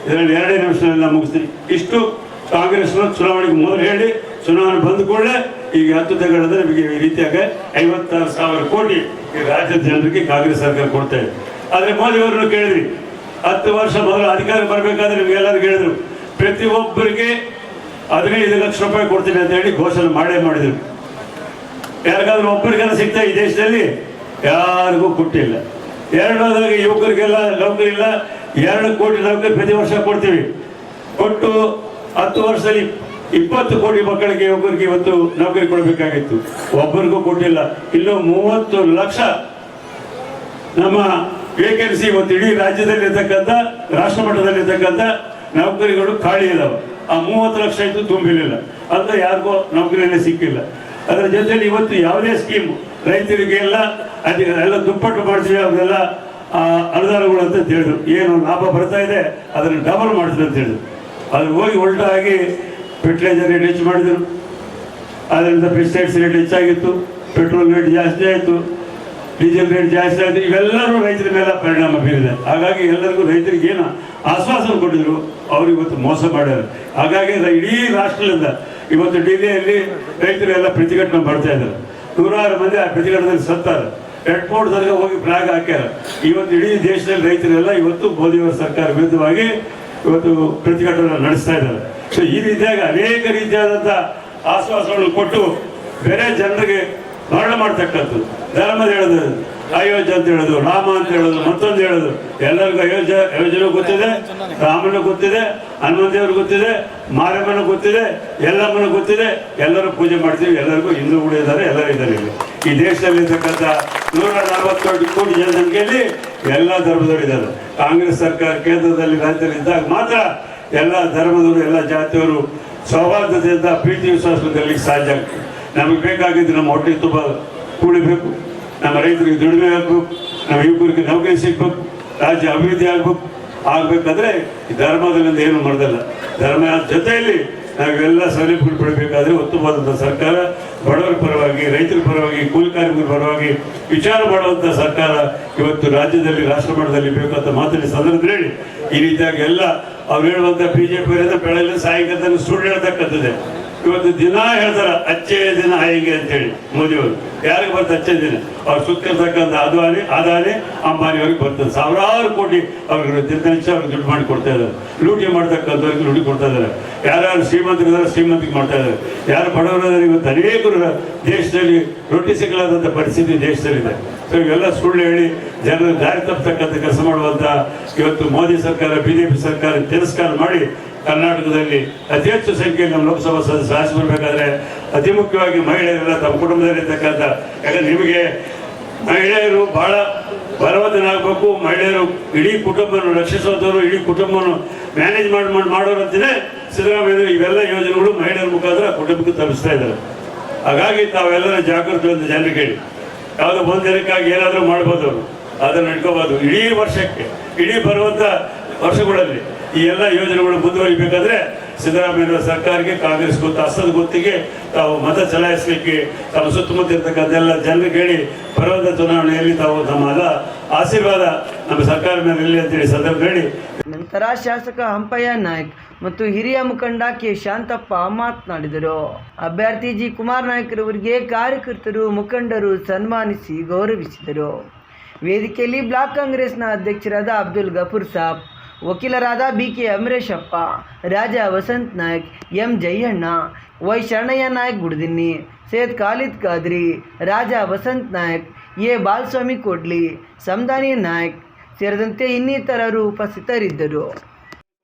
ಇದರಲ್ಲಿ ಎರಡೇ ನಿಮಿಷದಲ್ಲಿ ನಾನು ಮುಗಿಸ್ತೀನಿ. ಇಷ್ಟು ಕಾಂಗ್ರೆಸ್ ಚುನಾವಣೆಗೆ ಮೊದಲು ಹೇಳಿ, ಚುನಾವಣೆ ಬಂದ ಕೂಡಲೇ ಈಗ ಹತ್ತು ತಿಂಗಳಂದ್ರೆ ನಮಗೆ ಈ ರೀತಿಯಾಗಿ ಐವತ್ತಾರು ಸಾವಿರ ಕೋಟಿ ರಾಜ್ಯದ ಜನರಿಗೆ ಕಾಂಗ್ರೆಸ್ ಸರ್ಕಾರ ಕೊಡ್ತಾ ಇದೆ. ಆದರೆ ಮೋದಿ ಅವರನ್ನು ಕೇಳಿದ್ರಿ ಹತ್ತು ವರ್ಷ ಮೊದಲು ಅಧಿಕಾರ ಬರಬೇಕಾದ್ರೆ ನಿಮ್ಗೆಲ್ಲರಿಗೂ ಹೇಳಿದ್ರು, ಪ್ರತಿಯೊಬ್ಬರಿಗೆ ಹದಿನೈದು ಲಕ್ಷ ರೂಪಾಯಿ ಕೊಡ್ತೀನಿ ಅಂತ ಹೇಳಿ ಘೋಷಣೆ ಮಾಡೇ ಮಾಡಿದ್ರು. ಯಾರಿಗಾದ್ರೂ ಒಬ್ಬರಿಗೆಲ್ಲ ಸಿಗ್ತಾ ಈ ದೇಶದಲ್ಲಿ? ಯಾರಿಗೂ ಕೊಟ್ಟಿಲ್ಲ. ಎರಡನೇದಾಗಿ ಯುವಕರಿಗೆಲ್ಲ ನೌಕರಿ ಇಲ್ಲ. ಎರಡು ಕೋಟಿ ನೌಕರಿ ಪ್ರತಿ ವರ್ಷ ಕೊಡ್ತೀವಿ. ಕೊಟ್ಟು ಹತ್ತು ವರ್ಷದಲ್ಲಿ ಇಪ್ಪತ್ತು ಕೋಟಿ ಮಕ್ಕಳಿಗೆ ಯುವಕರಿಗೆ ಇವತ್ತು ನೌಕರಿ ಕೊಡಬೇಕಾಗಿತ್ತು. ಒಬ್ಬರಿಗೂ ಕೊಟ್ಟಿಲ್ಲ. ಇನ್ನು ಮೂವತ್ತು ಲಕ್ಷ ನಮ್ಮ ವೇಕೆನ್ಸಿ ಇವತ್ತು ಇಡೀ ರಾಜ್ಯದಲ್ಲಿ ಇರ್ತಕ್ಕಂಥ ರಾಷ್ಟ್ರ ಮಟ್ಟದಲ್ಲಿ ನೌಕರಿಗಳು ಖಾಲಿ ಇದಾವೆ. ಆ ಮೂವತ್ತು ಲಕ್ಷ ಇದ್ದು ತುಂಬಿರಲಿಲ್ಲ. ಅಂದ್ರೆ ಯಾರಿಗೂ ನೌಕರಿಯಲ್ಲೇ ಸಿಕ್ಕಿಲ್ಲ. ಅದರ ಜೊತೆಲಿ ಇವತ್ತು ಯಾವುದೇ ಸ್ಕೀಮ್ ರೈತರಿಗೆ ಎಲ್ಲ ಎಲ್ಲ ದುಪ್ಪಟ್ಟು ಮಾಡಿಸಿ ಅವನ್ನೆಲ್ಲ ಆ, ಅನುದಾನಗಳು ಅಂತ ಹೇಳಿದ್ರು. ಏನು ಲಾಭ ಬರ್ತಾ ಇದೆ ಅದನ್ನು ಡಬಲ್ ಮಾಡಿದ್ರು ಅಂತ ಹೇಳಿದ್ರು. ಅದು ಹೋಗಿ ಉಲ್ಟಾಗಿ ಫರ್ಟಿಲೈಸರ್ ರೇಟ್ ಹೆಚ್ಚು ಮಾಡಿದ್ರು. ಅದರಿಂದ ಪೆಸ್ಟಿಸೈಡ್ಸ್ ರೇಟ್ ಹೆಚ್ಚಾಗಿತ್ತು ಪೆಟ್ರೋಲ್ ರೇಟ್ ಜಾಸ್ತಿ ಆಯಿತು. ಡೀಸೆಲ್ ರೇಟ್ ಜಾಸ್ತಿ ಆಯಿತು ಇವೆಲ್ಲರೂ ರೈತರ ಮೇಲೆ ಪರಿಣಾಮ ಬೀರಿದೆ. ಹಾಗಾಗಿ ಎಲ್ಲರಿಗೂ ರೈತರಿಗೆ ಏನು ಆಶ್ವಾಸನೆ ಕೊಟ್ಟಿದ್ರು, ಅವ್ರು ಇವತ್ತು ಮೋಸ ಮಾಡ್ಯಾರ. ಹಾಗಾಗಿ ಇಡೀ ರಾಷ್ಟ್ರದಿಂದ ಇವತ್ತು ಡಿಲ್ಲಿಯಲ್ಲಿ ರೈತರೆಲ್ಲ ಪ್ರತಿಭಟನೆ ಮಾಡ್ತಾ ಇದ್ದಾರೆ. ನೂರಾರು ಮಂದಿ ಆ ಪ್ರತಿಭಟನೆಯಲ್ಲಿ ಸತ್ತಾರೆ. ಎಡ್ಪೋರ್ಟ್ ತನಕ ಹೋಗಿ ಫ್ಲಾಗ್ ಹಾಕ್ಯಾರ. ಇವತ್ತು ಇಡೀ ದೇಶದಲ್ಲಿ ರೈತರೆಲ್ಲ ಇವತ್ತು ಮೋದಿಯವರ ಸರ್ಕಾರ ವಿರುದ್ಧವಾಗಿ ಇವತ್ತು ಪ್ರತಿಭಟನೆ ನಡೆಸ್ತಾ ಇದ್ದಾರೆ. ಸೊ ಈ ರೀತಿಯಾಗಿ ಅನೇಕ ರೀತಿಯಾದಂಥ ಆಶ್ವಾಸಗಳನ್ನು ಕೊಟ್ಟು ಬೇರೆ ಜನರಿಗೆ ಮರಣ ಮಾಡ್ತಕ್ಕಂಥದ್ದು. ಧರ್ಮದ ಹೇಳೋದು, ಅಯೋಧ್ಯ ಅಂತ ಹೇಳೋದು, ರಾಮ ಅಂತ ಹೇಳೋದು, ಮತ್ತೊಂದು ಹೇಳೋದು. ಎಲ್ಲರಿಗೂ ಅಯೋಧ್ಯ ಅಯೋಧ್ಯೆ ಗೊತ್ತಿದೆ, ರಾಮನ ಗೊತ್ತಿದೆ ಹನುಮಂತ ದೇವರು ಗೊತ್ತಿದೆ, ಮಾರಮ್ಮನ ಗೊತ್ತಿದೆ, ಎಲ್ಲಮ್ಮನ ಗೊತ್ತಿದೆ. ಎಲ್ಲರೂ ಪೂಜೆ ಮಾಡ್ತೀವಿ, ಎಲ್ಲರಿಗೂ ಹಿಂದೂ ಇದ್ದಾರೆ, ಎಲ್ಲರೂ ಇದ್ದಾರೆ ಇಲ್ಲಿ. ಈ ದೇಶದಲ್ಲಿ ಇರ್ತಕ್ಕಂಥ ನೂರ ನಲವತ್ತೇಳು ಕೋಟಿ ಜನಸಂಖ್ಯೆಯಲ್ಲಿ ಎಲ್ಲ ಧರ್ಮದವರು ಇದ್ದಾರೆ. ಕಾಂಗ್ರೆಸ್ ಸರ್ಕಾರ ಕೇಂದ್ರದಲ್ಲಿ ರಾಜ್ಯದಲ್ಲಿ ಮಾತ್ರ ಎಲ್ಲ ಧರ್ಮದವರು, ಎಲ್ಲ ಜಾತಿಯವರು ಸೌಹಾರ್ದತೆಯಿಂದ, ಪ್ರೀತಿ ವಿಶ್ವಾಸದಲ್ಲಿ ಸಾಧ್ಯ ಆಗ್ತದೆ. ನಮಗೆ ಬೇಕಾಗಿದ್ದು ನಮ್ಮ ಹೊಟ್ಟೆ ತುಂಬ ಕೂಡಬೇಕು. ನಮ್ಮ ರೈತರಿಗೆ ದುಡಿಮೆ ಆಗಬೇಕು. ನಮ್ಮ ಯುವಕರಿಗೆ ನೌಕರಿ ಸಿಗ್ಬೇಕು. ರಾಜ್ಯ ಅಭಿವೃದ್ಧಿ ಆಗ್ಬೇಕು. ಆಗ್ಬೇಕಾದ್ರೆ ಈ ಧರ್ಮದಲ್ಲಿಂದ ಏನು ಮಾಡೋದಲ್ಲ ಧರ್ಮ ಜೊತೆಯಲ್ಲಿ ನಾವೆಲ್ಲ ಸೌಲಭ್ಯಗಳು ಪಡಬೇಕಾದ್ರೆ ಉತ್ತಮವಾದಂಥ ಸರ್ಕಾರ, ಬಡವರ ಪರವಾಗಿ, ರೈತರ ಪರವಾಗಿ, ಕೂಲಿ ಕಾರ್ಮಿಕರ ಪರವಾಗಿ ವಿಚಾರ ಮಾಡುವಂಥ ಸರ್ಕಾರ ಇವತ್ತು ರಾಜ್ಯದಲ್ಲಿ ರಾಷ್ಟ್ರ ಮಟ್ಟದಲ್ಲಿ ಬೇಕು ಅಂತ ಸಂದರ್ಭದಲ್ಲಿ ಈ ರೀತಿಯಾಗಿ ಎಲ್ಲ ಅವ್ರು ಹೇಳುವಂಥ ಬಿ ಜೆ ಪಿ ಬೆಳೆಯಲ್ಲಿ ಸಾಯಂಕಾಲ ಸುಳ್ಳು ಹೇಳ್ತಕ್ಕಂಥದ್ದೇ. ಇವತ್ತು ದಿನ ಹೇಳ್ತಾರ ಅಚ್ಚೇ ದಿನ ಹೇಗೆ ಅಂತೇಳಿ ಮೋದಿಯವರು. ಯಾರಿಗೆ ಬರ್ತದೆ ಹಚ್ಚಿದ್ದೀನಿ ಅವ್ರು ಸುತ್ತಿರ್ತಕ್ಕಂಥ ಆದಾಯ ಆದಾಯ ಅಂಬಾನಿ ಅವ್ರಿಗೆ ಬರ್ತದೆ. ಸಾವಿರಾರು ಕೋಟಿ ಅವ್ರಿಗೆ ದಿನನಿತ್ಯ ಅವ್ರಿಗೆ ದುಡ್ಡು ಮಾಡಿ ಕೊಡ್ತಾ ಇದ್ದಾರೆ. ಲೂಟಿ ಮಾಡ್ತಕ್ಕಂಥವ್ರಿಗೆ ಲೂಟಿ ಕೊಡ್ತಾ ಇದ್ದಾರೆ. ಯಾರ್ಯಾರು ಶ್ರೀಮಂತರಿದ್ದಾರೆ ಶ್ರೀಮಂತಿಗೆ ಮಾಡ್ತಾ ಇದ್ದಾರೆ. ಯಾರು ಬಡವರಿದ್ದಾರೆ ಇವತ್ತು ಅನೇಕರು ದೇಶದಲ್ಲಿ ರೊಟ್ಟಿ ಸಿಗಲಾದಂಥ ಪರಿಸ್ಥಿತಿ ದೇಶದಲ್ಲಿದೆ. ಸೊ ಇವೆಲ್ಲ ಸುಳ್ಳು ಹೇಳಿ ಜನರು ದಾರಿ ತಪ್ಪತಕ್ಕಂಥ ಕೆಲಸ ಮಾಡುವಂಥ ಇವತ್ತು ಮೋದಿ ಸರ್ಕಾರ, ಬಿಜೆಪಿ ಸರ್ಕಾರ ತಿರಸ್ಕಾರ ಮಾಡಿ ಕರ್ನಾಟಕದಲ್ಲಿ ಅತಿ ಹೆಚ್ಚು ಸಂಖ್ಯೆಯಲ್ಲಿ ನಮ್ಮ ಲೋಕಸಭಾ ಸದಸ್ಯ ಆರಿಸಿ ಅತಿ ಮುಖ್ಯವಾಗಿ ಮಹಿಳೆಯರೆಲ್ಲ ತಮ್ಮ ಕುಟುಂಬದಲ್ಲಿರ್ತಕ್ಕಂಥ ಯಾಕಂದ್ರೆ ನಿಮಗೆ ಮಹಿಳೆಯರು ಬಹಳ ಬಲವಂತನಾಗಬೇಕು ಮಹಿಳೆಯರು ಇಡೀ ಕುಟುಂಬವನ್ನು ರಕ್ಷಿಸೋದವರು ಇಡೀ ಕುಟುಂಬವನ್ನು ಮ್ಯಾನೇಜ್ ಮಾಡಿ ಮಾಡಿ, ಮಾಡೋರು ಅಂತಾನೆ ಸಿದ್ದರಾಮಯ್ಯ ಇವೆಲ್ಲ ಯೋಜನೆಗಳು ಮಹಿಳೆಯರ ಮುಖಾಂತರ ಕುಟುಂಬಕ್ಕೆ ತಲುಪಿಸ್ತಾ ಇದ್ದಾರೆ. ಹಾಗಾಗಿ ತಾವೆಲ್ಲರ ಜಾಗೃತಿ ಒಂದು ಜನರಿಗೆ ಹೇಳಿ. ಯಾವುದೋ ಒಂದು ಏನಾದರೂ ಮಾಡ್ಬೋದು ಅವರು. ಅದನ್ನು ಇಟ್ಕೋಬೋದು. ಇಡೀ ವರ್ಷಕ್ಕೆ, ಇಡೀ ಬರುವಂಥ ವರ್ಷಗಳಲ್ಲಿ ಈ ಎಲ್ಲ ಯೋಜನೆಗಳು ಮುಂದುವರಿಬೇಕಾದ್ರೆ ಸಿದ್ದರಾಮಯ್ಯ ಸರ್ಕಾರಕ್ಕೆ, ಕಾಂಗ್ರೆಸ್ ಗೊತ್ತು ಅಸದ ಗೊತ್ತಿಗೆ ತಾವು ಮತ ಚಲಾಯಿಸಲಿಕ್ಕೆ, ತಮ್ಮ ಸುತ್ತಮುತ್ತ ಇರತಕ್ಕಂಥ ಎಲ್ಲ ಜನರಿಗೆ ಹೇಳಿ ಬರುವಂಥ ಚುನಾವಣೆಯಲ್ಲಿ ತಾವು ತಮ್ಮ ಆಶೀರ್ವಾದ ನಮ್ಮ ಸರ್ಕಾರ ಮೇಲೆ ಇರಲಿ ಅಂತೇಳಿ ಸಂದರ್ಭ ಹೇಳಿ. ನಂತರ ಶಾಸಕ ಹಂಪಯ್ಯ ನಾಯ್ಕ ಮತ್ತು ಹಿರಿಯ ಮುಖಂಡ ಕೆ. ಶಾಂತಪ್ಪ ಮಾತನಾಡಿದರು. ಅಭ್ಯರ್ಥಿ ಜಿ. ಕುಮಾರ್ ನಾಯ್ಕರವರಿಗೆ ಕಾರ್ಯಕರ್ತರು, ಮುಖಂಡರು ಸನ್ಮಾನಿಸಿ ಗೌರವಿಸಿದರು. ವೇದಿಕೆಯಲ್ಲಿ ಬ್ಲಾಕ್ ಕಾಂಗ್ರೆಸ್ನ ಅಧ್ಯಕ್ಷರಾದ ಅಬ್ದುಲ್ ಗಫೂರ್ ಸಾಬ್ ವಕೀಲರಾದ B K Amareshappa, Raja Vasant Naik, M Jayanna, Y Sharanayya Naik Guddinni Syed Khalid Khadri, Raja Vasant Naik, A Balaswamy Kodli Samadani Naik ಸೇರಿದಂತೆ ಇನ್ನಿತರರು ಉಪಸ್ಥಿತರಿದ್ದರು.